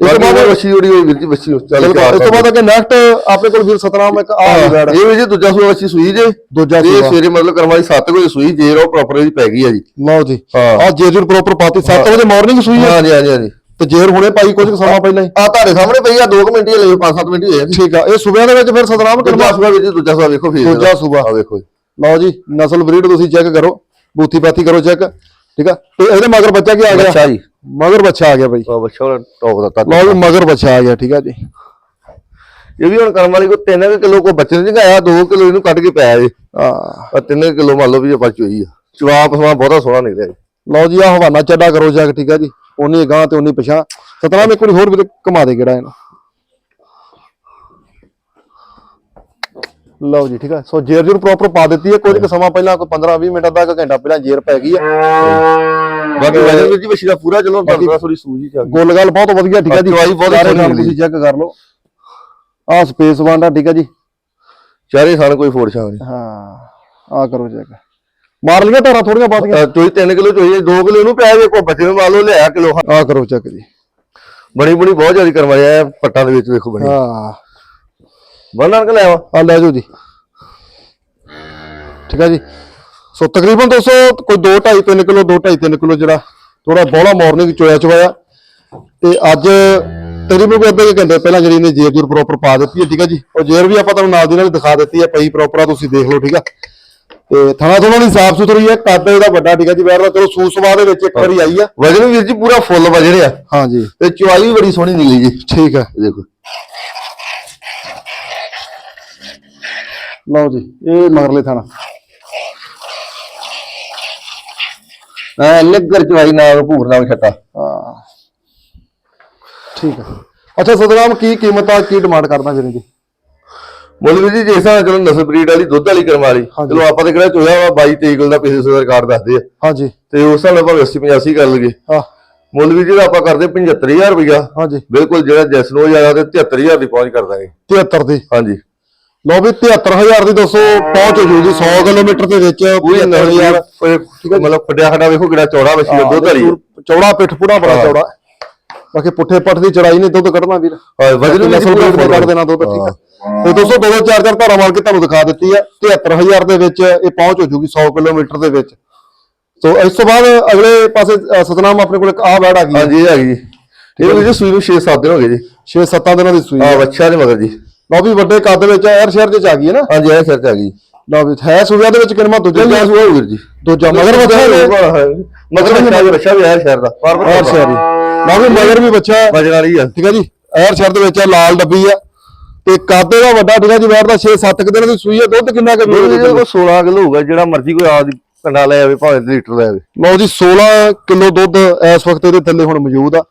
Speaker 1: ਇਸ ਤੋਂ ਬਾਅਦ
Speaker 2: ਵਸ਼ੀ ਜੁੜੀ ਹੋਈ ਵੀਰ ਜੀ ਵਸ਼ੀ ਚੱਲ
Speaker 1: ਇਸ ਤੋਂ ਬਾਅਦ ਅੱਗੇ ਨੈਕਸਟ ਆਪਣੇ ਕੋਲ ਵੀਰ ਸਤਨਾਮ ਇੱਕ ਆ। ਬੈਡ
Speaker 2: ਇਹ ਵੀ ਜੀ ਦੂਜਾ ਸੂਆ ਵਸ਼ੀ ਸੂਈ ਜੇ।
Speaker 1: ਦੂਜਾ
Speaker 2: ਇਹ। ਸਵੇਰੇ ਮਤਲਬ ਕਰਮ ਵਾਲੀ 7 ਵਜੇ ਸੂਈ ਜੇ ਉਹ ਪ੍ਰੋਪਰ ਇਹਦੀ ਪੈ ਗਈ ਆ ਜੀ।
Speaker 1: ਲਓ ਜੀ।
Speaker 2: ਹਾਂ।
Speaker 1: ਆ ਜੇਜੂਰ ਪ੍ਰੋਪਰ ਪਾਤੀ 7 ਵਜੇ ਮਾਰਨਿੰਗ ਸੂਈ ਹੈ
Speaker 2: ਹਾਂਜੀ ਹਾਂਜੀ ਹਾਂਜੀ।
Speaker 1: ਤੇ ਜੇਰ ਹੁਣੇ ਪਾਈ ਕੁਝ ਸਮਾਂ ਪਹਿਲਾਂ ਹੀ।
Speaker 2: ਆ ਤੁਹਾਡੇ ਸਾਹਮਣੇ ਪਈ ਆ 2 ਮਿੰਟ ਹੀ ਲਈ 5-7 ਮਿੰਟ ਹੀ ਹੋਏ ਜੀ।
Speaker 1: ਠੀਕ ਆ ਇਹ ਸੂਬਿਆਂ ਦੇ ਵਿੱਚ ਫਿਰ ਸਤਨਾਮ ਕਿੰਨਾ
Speaker 2: ਸੂਆ ਵਿੱਚ ਦੂਜਾ ਸੂਆ ਵੇਖੋ ਫੇਰ।
Speaker 1: ਦੂਜਾ ਸੂਆ।
Speaker 2: ਆ ਵੇਖੋ ਜੀ।
Speaker 1: ਲਓ ਜੀ ਨਸਲ ਬਰੀਡ ਤੁਸੀਂ ਚੈੱਕ ਕਰੋ ਬੂਥੀ ਪਾਤੀ ਕਰੋ ਚੈੱਕ ਠੀਕ ਆ? ਤੇ ਇਹਦੇ ਮਗਰ ਬੱਚਾ ਕੀ ਆ ਗਿਆ?
Speaker 2: ਬੱਚਾ ਜੀ।
Speaker 1: ਮਗਰ ਬੱਚਾ ਆ ਗਿਆ ਬਾਈ।
Speaker 2: ਬੱਚਾ ਉਹ ਟੌਪ ਦਾ ਤਾਂ
Speaker 1: ਲਓ ਜੀ ਮਗਰ ਬੱਚਾ ਆ ਗਿਆ ਠੀਕ ਆ ਜੀ।
Speaker 2: ਇਹ ਵੀ ਹੁਣ ਕਰਮ ਵਾਲੀ ਕੋ 3 ਕਿਲੋ ਕੋ ਬੱਚੇ ਨੇ ਜਗਾਇਆ 2 ਕਿਲੋ ਇਹਨੂੰ ਕੱਢ ਕੇ ਪਿਆ ਜੀ
Speaker 1: ਆ।
Speaker 2: 3 ਕਿਲੋ ਮੰਨ ਲਓ ਵੀ ਆਪਾਂ ਚੋਈ ਆ। ਚਵਾਪ ਸਮਾਂ ਬਹੁਤਾ ਸੋਹਣਾ ਨਿਕਲਿਆ ਜੀ।
Speaker 1: ਲਓ ਜੀ ਆ ਹਵਾਨਾ ਚੱਡਾ ਕਰੋ ਚੈੱਕ ਠੀਕ ਆ ਜੀ। ਉਨੀ ਗਾਂ ਤੇ ਉਨੀ ਪਛਾਂ ਸਤਨਾਮ ਇੱਕ ਵਾਰੀ ਹੋਰ ਵੀ ਘੁਮਾ ਦੇ ਕਿਹੜਾ ਇਹਨੂੰ। ਲਓ ਜੀ ਠੀਕ ਆ। ਸੋ ਜੇਰ ਜੂਰ ਪ੍ਰੋਪਰ ਪਾ ਦਿੱਤੀ ਹੈ। ਕੁਝ ਕੁ ਸਮਾਂ ਪਹਿਲਾਂ ਕੋਈ 15 20 ਮਿੰਟ ਦਾ ਘੰਟਾ ਪਹਿਲਾਂ ਜੇਰ ਪੈ ਗਈ ਹੈ।
Speaker 2: ਬਾਕੀ ਵਜਨ ਵੀ ਜੀ ਵਸ਼ੀ ਦਾ ਪੂਰਾ ਚਲੋ ਦਰਦਾ ਥੋੜੀ ਸੂਜੀ ਚੱਲ
Speaker 1: ਗੋਲ ਗੱਲ ਬਹੁਤ ਵਧੀਆ ਠੀਕ ਹੈ ਜੀ।
Speaker 2: ਚਵਾਈ ਬਹੁਤ
Speaker 1: ਸਾਰੇ
Speaker 2: ਮਿਲੀ।
Speaker 1: ਤੁਸੀਂ ਚੈੱਕ ਕਰ ਲਓ। ਆ ਸਪੇਸ ਵਾਂਡਾ ਠੀਕ ਹੈ ਜੀ।
Speaker 2: ਚਾਰੇ ਸਾਲ ਕੋਈ ਫੋੜ ਛਾਂ ਨਹੀਂ।
Speaker 1: ਹਾਂ ਆ ਕਰੋ ਚੈੱਕ ਮਾਰ ਲਈਆਂ ਧਾਰਾਂ ਥੋੜੀਆਂ ਬਾਤੀਆਂ?
Speaker 2: ਚੋਈ 3 ਕਿਲੋ ਚੋਈ 2 ਕਿਲੋ ਇਹਨੂੰ ਪਿਆ ਜੇ ਕੋ ਬੱਚੇ ਨੂੰ ਮੰਨ ਲਓ ਲਿਆ ਕਿਲੋ।
Speaker 1: ਆ ਕਰੋ ਚੈੱਕ ਜੀ।
Speaker 2: ਬਣੀ ਬਣੀ ਬਹੁਤ ਜ਼ਿਆਦਾ ਕਰਵਾਇਆ ਪੱਟਾਂ ਦੇ ਵਿੱਚ ਵੇਖੋ ਬਣੀ।
Speaker 1: ਹਾਂ।
Speaker 2: ਬੰਨਣ ਕਿ ਲੈ ਆਵਾ
Speaker 1: ਆ ਲੈ ਜਾਓ ਜੀ। ਠੀਕ ਹੈ ਜੀ। ਸੋ ਤਕਰੀਬਨ ਦੋਸਤੋ ਕੋਈ 2 2.5 3 ਕਿਲੋ 2 2.5 3 ਕਿਲੋ ਜਿਹੜਾ ਥੋੜਾ ਬੋਲਾ ਮਾਰਨਿੰਗ ਚੋਇਆ ਚਵਾਇਆ ਤੇ ਅੱਜ ਤਕਰੀਬਨ ਕੋਈ ਅੱਧੇ ਘੰਟੇ ਪਹਿਲਾਂ ਜਿਹੜੀ ਇਹਨੇ ਜੇਰ ਜੂਰ ਪ੍ਰੋਪਰ ਪਾ ਦਿੱਤੀ ਹੈ ਠੀਕ ਹੈ ਜੀ। ਉਹ ਜੇਰ ਵੀ ਆਪਾਂ ਤੁਹਾਨੂੰ ਨਾਲ ਦੀ ਨਾਲ ਦਿਖਾ ਦਿੱਤੀ ਹੈ ਪਈ ਪ੍ਰੋਪਰ ਆ ਤੁਸੀਂ ਦੇਖ ਲਓ ਠੀਕ ਆ। ਤੇ ਥਣਾ ਥੋੜਾ ਨਹੀਂ ਸਾਫ਼ ਸੁਥਰੀ ਹੈ ਕੱਦ ਇਹਦਾ ਵੱਡਾ ਠੀਕ ਹੈ ਜੀ। ਵੈਰ ਦਾ ਚਲੋ ਸੂਸਵਾ ਦੇ ਵਿੱਚ ਇੱਕ ਵਾਰੀ ਆਈ ਆ।
Speaker 2: ਵਜਨ ਵੀਰ ਜੀ ਪੂਰਾ ਫੁੱਲ ਵਜਨ ਆ।
Speaker 1: ਹਾਂਜੀ
Speaker 2: ਤੇ ਚਵਾਈ ਵੀ ਬੜੀ ਸੋਹਣੀ ਨਿਕਲੀ ਜੀ।
Speaker 1: ਠੀਕ ਹੈ
Speaker 2: ਦੇਖੋ।
Speaker 1: ਲਓ ਜੀ ਇਹ ਮਗਰਲੇ ਥਾਣਾ।
Speaker 2: ਐ ਨਿੱਗਰ ਚਵਾਈ ਨਾਲ ਭੂਰ ਨਾਲ ਛੱਟਾ।
Speaker 1: ਹਾਂ। ਠੀਕ ਹੈ ਅੱਛਾ ਸਤਨਾਮ ਕੀ ਕੀਮਤ ਆ ਕੀ ਡਿਮਾਂਡ ਕਰਦਾ ਵੀਰੇ ਜੀ?
Speaker 2: ਮੁੱਲ ਵੀ ਜੀ ਜਿਸ ਤਰ੍ਹਾਂ ਚਲੋ ਨਸਲ ਬਰੀਡ ਵਾਲੀ ਦੁੱਧ ਵਾਲੀ ਕਰਮ ਵਾਲੀ। ਚਲੋ ਆਪਾਂ ਤੇ ਕਿਹੜਾ ਚੋਇਆ ਵਾ 22 23 ਕਿਲੋ ਦਾ ਪਿਛਲੇ ਸਾਲ ਦਾ ਰਿਕਾਰਡ ਦੱਸਦੇ ਆ।
Speaker 1: ਹਾਂਜੀ।
Speaker 2: ਤੇ ਉਸ ਹਿਸਾਬ ਨਾਲ ਭਾਵੇਂ 80 85 ਕਰ ਲਈਏ।
Speaker 1: ਹਾਂ।
Speaker 2: ਮੁੱਲ ਵੀ ਜਿਹੜਾ ਆਪਾਂ ਕਰਦੇ 75000 ਰੁਪਇਆ
Speaker 1: ਹਾਂਜੀ।
Speaker 2: ਬਿਲਕੁਲ ਜਿਹੜਾ ਜੈਸਨੋ ਜ਼ਿਆਦਾ ਤੇ 73000 ਦੀ ਪਹੁੰਚ ਕਰ ਦਾਂਗੇ।
Speaker 1: 73 ਦੀ।
Speaker 2: ਹਾਂਜੀ।
Speaker 1: ਲਓ ਵੀ 73000 ਦੀ ਦੱਸੋ ਪਹੁੰਚ ਹੋ ਜੂਗੀ 100 ਕਿਲੋਮੀਟਰ ਦੇ ਵਿੱਚ
Speaker 2: ਪੂਰੀ
Speaker 1: 73000
Speaker 2: ਨਸਲ ਮਤਲਬ ਫੱਡਿਆ ਖੜਾ ਵੇਖੋ ਕਿਹੜਾ ਚੌੜਾ ਵਸੀ ਦਾ ਆ।
Speaker 1: ਚੌੜਾ ਪਿੱਠ ਪੂੜਾ ਬੜਾ
Speaker 2: ਹਾਂ।
Speaker 1: ਚੌੜਾ। ਬਾਕੀ ਪੁੱਠੇ ਪੱਠ ਦੀ ਚੜਾਈ ਨੇ ਦੁੱਧ ਕੱਢਣਾ ਵੀਰ।
Speaker 2: ਹਾਂ ਵਜਨ
Speaker 1: ਨਸਲ
Speaker 2: ਪੂਰਾ
Speaker 1: ਬਰੀਡ ਦੇ ਕੱਢ ਦੇਣਾ ਦੁੱਧ ਠੀਕ ਆ। ਤੇ ਦੋਸਤੋ ਦੋ ਚਾਰ ਚਾਰ ਧਾਰਾ ਮਾਰ ਕੇ ਤੁਹਾਨੂੰ ਦਿਖਾ ਦਿੱਤੀ ਆ। 73000 ਦੇ ਵਿੱਚ ਇਹ ਪਹੁੰਚ ਹੋ ਜੂਗੀ 100 ਕਿਲੋਮੀਟਰ ਦੇ ਵਿੱਚ। ਸੋ ਇਸ ਤੋਂ ਬਾਅਦ ਅਗਲੇ ਪਾਸੇ ਸਤਨਾਮ ਆਪਣੇ ਕੋਲ ਇੱਕ ਆ ਬੈੜ ਆ ਗਈ।
Speaker 2: ਹਾਂਜੀ ਇਹ ਹੈਗੀ ਜੀ ਇਹ ਵੀ ਜੀ ਸੂਈ ਨੂੰ 6-7 ਦਿਨ ਹੋ ਗਏ ਜੀ।
Speaker 1: 6-7 ਦਿਨਾਂ ਦੀ ਸੂਈ
Speaker 2: ਆ
Speaker 1: ਆ।
Speaker 2: ਬੱਚਾ ਦੇ ਮਗਰ ਜੀ।
Speaker 1: ਲਓ ਵੀ ਵੱਡੇ ਕੱਦ ਵਿੱਚ ਐਰ ਸ਼ਹਿਰ ਚ ਆ ਗਈ ਹੈ ਨਾ?
Speaker 2: ਹਾਂਜੀ ਇਹ ਸਿਰ ਤੇ ਆ ਗਈ।
Speaker 1: ਲਓ ਵੀ ਹੈ ਸੂਬਿਆਂ ਦੇ ਵਿੱਚ ਕਿੰਨਾ ਦੂਜਾ
Speaker 2: ਦੂਜਾ ਸੂਆ ਵੀਰ ਜੀ।
Speaker 1: ਦੂਜਾ ਮਗਰ ਬੱਚਾ ਹੈ।
Speaker 2: ਮਗਰ ਬੱਚਾ ਵੀ ਬੱਚਾ ਵੀ ਹੈ ਸ਼ਹਿਰ ਦਾ।
Speaker 1: ਐਰ ਸ਼ਹਿਰ ਹੀ ਲਓ ਵੀ ਮਗਰ ਵੀ ਬੱਚਾ। ਹੈ
Speaker 2: ਵਜਨ ਵਾਲੀ ਆ।
Speaker 1: ਠੀਕ ਹੈ ਜੀ? ਐਰ ਸ਼ਹਿਰ ਦੇ ਵਿੱਚ ਆ ਲਾਲ ਡੱਬੀ ਆ। ਤੇ ਕੱਦ ਦਾ ਵੱਡਾ ਠੀਕ ਹੈ ਜੀ ਵੈਰ ਦਾ 6-7 ਦਿਨਾਂ ਦੀ ਸੂਈ ਆ। ਦੁੱਧ ਕਿੰਨਾ ਕੁ ਵੀਰ
Speaker 2: ਕੋਲ 16 ਕਿਲੋ ਹੋਊਗਾ ਜਿਹੜਾ ਮਰਜ਼ੀ ਕੋਈ ਆਪ ਕੰਡਾ ਲੈ ਆਵੇ ਭਾਵੇਂ ਲੀਟਰ ਲੈ ਆਵੇ।
Speaker 1: ਲਓ ਜੀ 16 ਕਿਲੋ ਦੁੱਧ ਇਸ ਵਕਤ ਇਹਦੇ ਥੱਲੇ ਹੁਣ ਮੌਜੂਦ ਆ।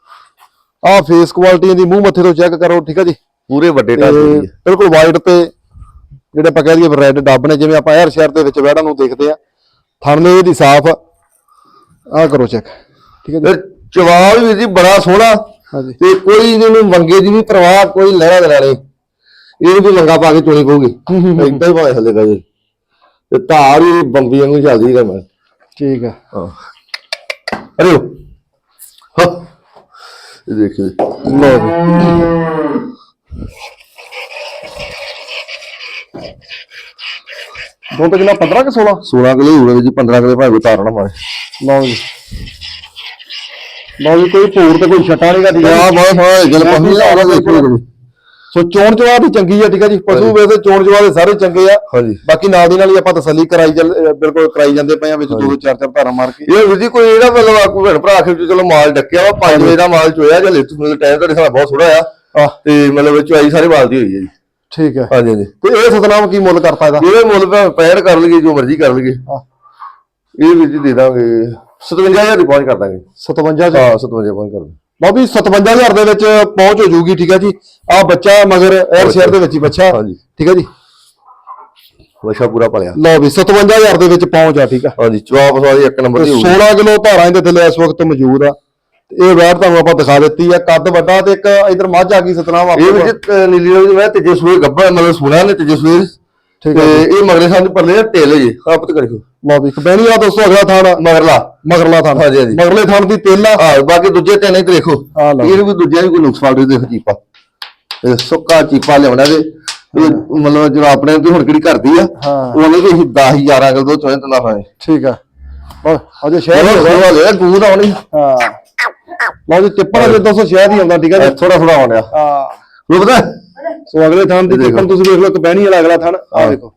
Speaker 1: ਆ ਫੇਸ ਕੁਆਲਿਟੀ ਦੀ ਮੂੰਹ ਮੱਥੇ ਤੋਂ ਚੈੱਕ ਕਰੋ ਠੀਕ ਹੈ ਜੀ?
Speaker 2: ਪੂਰੇ ਵੱਡੇ ਢਾਬੇ ਦੀ ਆ।
Speaker 1: ਬਿਲਕੁਲ ਵਾਈਟ ਤੇ ਜਿਹੜੇ ਆਪਾਂ ਕਹਿ ਦਈਏ ਰੈੱਡ ਡੱਬ ਨੇ ਜਿਵੇਂ ਆਪਾਂ ਐਰ ਸ਼ਹਿਰ ਦੇ ਵਿੱਚ ਵੈੜਾਂ ਨੂੰ ਦੇਖਦੇ ਆ ਥਣ ਦੀ ਸਾਫ਼ ਆ। ਕਰੋ ਚੈੱਕ ਠੀਕ ਹੈ ਜੀ?
Speaker 2: ਤੇ ਜਵਾਬ ਵੀ ਜੀ ਬੜਾ ਸੋਹਣਾ।
Speaker 1: ਹਾਂਜੀ।
Speaker 2: ਤੇ ਕੋਈ ਇਹਨੂੰ ਮੰਗੇ ਦੀ ਵੀ ਪਰਵਾਹ ਕੋਈ ਲਹਿਰਾ ਨਹੀਂ ਇਹਨੂੰ ਵੀ ਮੰਗਾ ਪਾ ਕੇ ਚੋਣੀ ਪਊਗੀ। ਏਦਾਂ ਹੀ ਭਾਵੇਂ ਪੈ ਜੇ ਤੇ ਧਾਰ ਵੀ ਬੰਬੀ ਵਾਂਗੂ ਚੱਲਦੀ ਕਰ ਮੈਂ
Speaker 1: ਠੀਕ ਹਾਂ।
Speaker 2: ਅਰੇ ਉਹ। ਹਾਂ। ਇਹ।
Speaker 1: ਲਓ ਜੀ। ਦੋ ਤੇ ਕਿੰਨਾ 15 ਕਿ 16
Speaker 2: 16 ਕਿਲੋ ਹੋਵੇ ਜੀ 15 ਕਿਲੋ ਭਾਵੇਂ ਉਤਾਰਨਾ ਮਾਰੇ
Speaker 1: ਲਓ ਜੀ। ਲਓ ਜੀ ਕੋਈ ਭੂਰ ਤੇ ਕੋਈ ਛਟਾ ਨਹੀਂਗਾ ਠੀਕ
Speaker 2: ਆ ਬਹੁਤ ਸੋਹਣਾ ਜਲ ਪਹੁੰਚੀ ਨਾ ਉਹਦਾ ਦੇਖੋ। ਜੀ।
Speaker 1: ਸੋ ਚੋਣ ਚਵਾ ਵੀ ਚੰਗੀ ਆ ਠੀਕ ਹੈ ਜੀ। ਪਸ਼ੂ ਵੇਸੇ ਚੋਣ ਚਵਾ ਦੇ ਸਾਰੇ ਚੰਗੇ ਆ।
Speaker 2: ਹਾਂਜੀ।
Speaker 1: ਬਾਕੀ ਨਾਲ ਦੀ ਨਾਲ ਹੀ ਆਪਾਂ ਤਸੱਲੀ ਕਰਾਈ ਚੱਲ ਅਹ ਬਿਲਕੁਲ ਕਰਾਈ ਜਾਂਦੇ ਪਏ ਆ ਵਿੱਚ ਦੋ ਦੋ ਚਾਰ ਚਾਰ ਧਾਰਾਂ ਮਾਰ ਕੇ।
Speaker 2: ਇਹ ਵੀਰ ਜੀ ਕੋਈ ਇਹਦਾ ਮਤਲਬ ਆ ਕੋਈ ਭੈਣ ਭਰਾ ਆਖੇ ਵੀ ਚਲੋ ਮਾਲ ਡੱਕਿਆ ਵਾ 5 ਵਜੇ ਦਾ ਮਾਲ ਚੋਇਆ ਜਾਂ ਲਿੱਤ ਮਤਲਬ ਟਾਈਮ ਤੁਹਾਡੇ ਸਾਹ ਬਹੁਤ ਥੋੜਾ ਆ।
Speaker 1: ਆਹ।
Speaker 2: ਤੇ ਮਤਲਬ ਚੁਆਈ ਸਾਰੇ ਦੀ ਹੋਈ ਹੈ ਜੀ।
Speaker 1: ਠੀਕ ਹੈ।
Speaker 2: ਹਾਂਜੀ ਹਾਂਜੀ।
Speaker 1: ਤੇ ਇਹ ਸਤਨਾਮ ਕੀ ਮੁੱਲ ਕਰਤਾ ਇਹਦਾ?
Speaker 2: ਇਹਦੇ ਮੁੱਲ ਪੈੜ ਕਰ ਲਈਏ ਜੋ ਮਰਜ਼ੀ ਕਰ ਲਈਏ। ਇਹ ਵੀਰ ਜੀ ਦੇ ਦਾਂਗੇ। 57000 ਦੀ ਪਹੁੰਚ ਕਰ ਦਾਂਗੇ।
Speaker 1: 57 ਚ
Speaker 2: ਹਾਂ 57 ਪਹੁੰਚ ਕਰ ਦਾਂਗੇ।
Speaker 1: ਲਓ ਵੀ 57000 ਦੇ ਵਿੱਚ ਪਹੁੰਚ ਹੋ ਜਾਊਗੀ ਠੀਕ ਹੈ ਜੀ। ਆ ਬੱਚਾ ਮਗਰ 에ਅਰ ਸ਼ੇਅਰ ਦੇ ਵਿੱਚ ਹੀ ਬੱਚਾ।
Speaker 2: ਹਾਂਜੀ।
Speaker 1: ਠੀਕ ਹੈ ਜੀ।
Speaker 2: ਵਸ਼ਾ ਪੂਰਾ ਪਲਿਆ।
Speaker 1: ਲਓ ਵੀ 57000 ਦੇ ਵਿੱਚ ਪਹੁੰਚ ਆ ਠੀਕ ਆ
Speaker 2: ਹਾਂਜੀ ਚੁਆਪ ਸਵਾਦੀ ਇੱਕ ਨੰਬਰ
Speaker 1: ਤੇ
Speaker 2: ਦੀ ਹੋਊਗੀ।
Speaker 1: 16 ਕਿਲੋ ਧਾਰਾਂ ਇਹਦੇ ਥੱਲੇ ਇਸ ਵਕਤ ਮੌਜੂਦ ਆ। ਇਹ ਵੈਟ ਤੁਹਾਨੂੰ ਆਪਾਂ ਦਿਖਾ ਦਿੱਤੀ ਆ ਕੱਦ ਵੱਡਾ ਤੇ ਇੱਕ ਇਧਰ ਮੱਝ ਆ ਗਈ ਸਤਨਾਮ
Speaker 2: ਇਹ ਵੀਰ ਜੀ ਅਹ ਨੀਲੀ ਰੋਜ਼ ਮੈਂ ਤੀਜੇ ਸੂਏ ਗੱਬਾ ਮਤਲਬ ਸੁਣਿਆ ਨੇ ਤੀਜੇ ਸੂਏ
Speaker 1: ਠੀਕ
Speaker 2: ਤੇ
Speaker 1: ਹੈ।
Speaker 2: ਇਹ ਮਗਲੇ ਸਾਹ ਪਰਲੇ ਆ ਟੇਲ ਜੀ ਆਪਤ ਕਰਿਓ।
Speaker 1: ਲਓ ਵੀ ਕਬੈਣੀ ਆ ਦੋਸਤੋ ਅਗਲਾ ਥਾਣ
Speaker 2: ਮਗਰਲਾ।
Speaker 1: ਮਗਰਲਾ ਥਾਣ
Speaker 2: ਹਾਂਜੀ, ਹਾਂਜੀ।
Speaker 1: ਮਗਰਲੇ ਥਾਣ ਦੀ ਤੇਲਾ
Speaker 2: ਹਾਂ ਬਾਕੀ ਦੂਜੇ ਤਿੰਨ ਇੱਧਰ ਦੇਖੋ।
Speaker 1: ਆਹ ਲਓ।
Speaker 2: ਇਹ ਵੀ ਦੂਜੇ ਵੀ ਕੋਈ ਨੁਕਸ ਫਾਲ ਦੇਖੋ ਚੀਪਾ। ਇਹ ਸੁੱਕਾ ਚੀਪਾ ਲਿਆਉਣਾ ਦੇ ਇਹ ਮਤਲਬ ਜਿਹੜਾ ਆਪਣੇ ਤੇ ਹੁਣ ਕਿਹੜੀ ਕਰਦੀ ਆ
Speaker 1: ਹਾਂ।
Speaker 2: ਉਹਨੇ ਵੀ 10 11 ਕਿਲੋ ਤੋਂ ਚੋਂ ਤਨਾ ਹੋਏ
Speaker 1: ਠੀਕ ਆ। ਲਓ ਅਜੇ ਸ਼ਹਿਰ ਹੀ
Speaker 2: ਸੇਵਾ ਲੈ ਗੂਦ ਆਉਣੀ
Speaker 1: ਹਾਂ। ਲਓ ਜੀ ਟਿੱਪਣ ਦੇ ਦੋਸਤੋ ਸ਼ਹਿਰ ਹੀ ਆਉਂਦਾ ਠੀਕ ਆ ਜੀ?
Speaker 2: ਥੋੜਾ ਥੋੜਾ ਆਉਣਿਆ
Speaker 1: ਹਾਂ।
Speaker 2: ਉਹ ਪਤਾ
Speaker 1: ਸੋ ਅਗਲੇ ਥਾਣ ਦੀ
Speaker 2: ਦੇਖੋ।
Speaker 1: ਤੁਸੀਂ ਵੇਖ ਲਓ ਕਬੈਣੀ ਵਾਲਾ ਅਗਲਾ ਥਾਣ ਆ ਦੇਖੋ।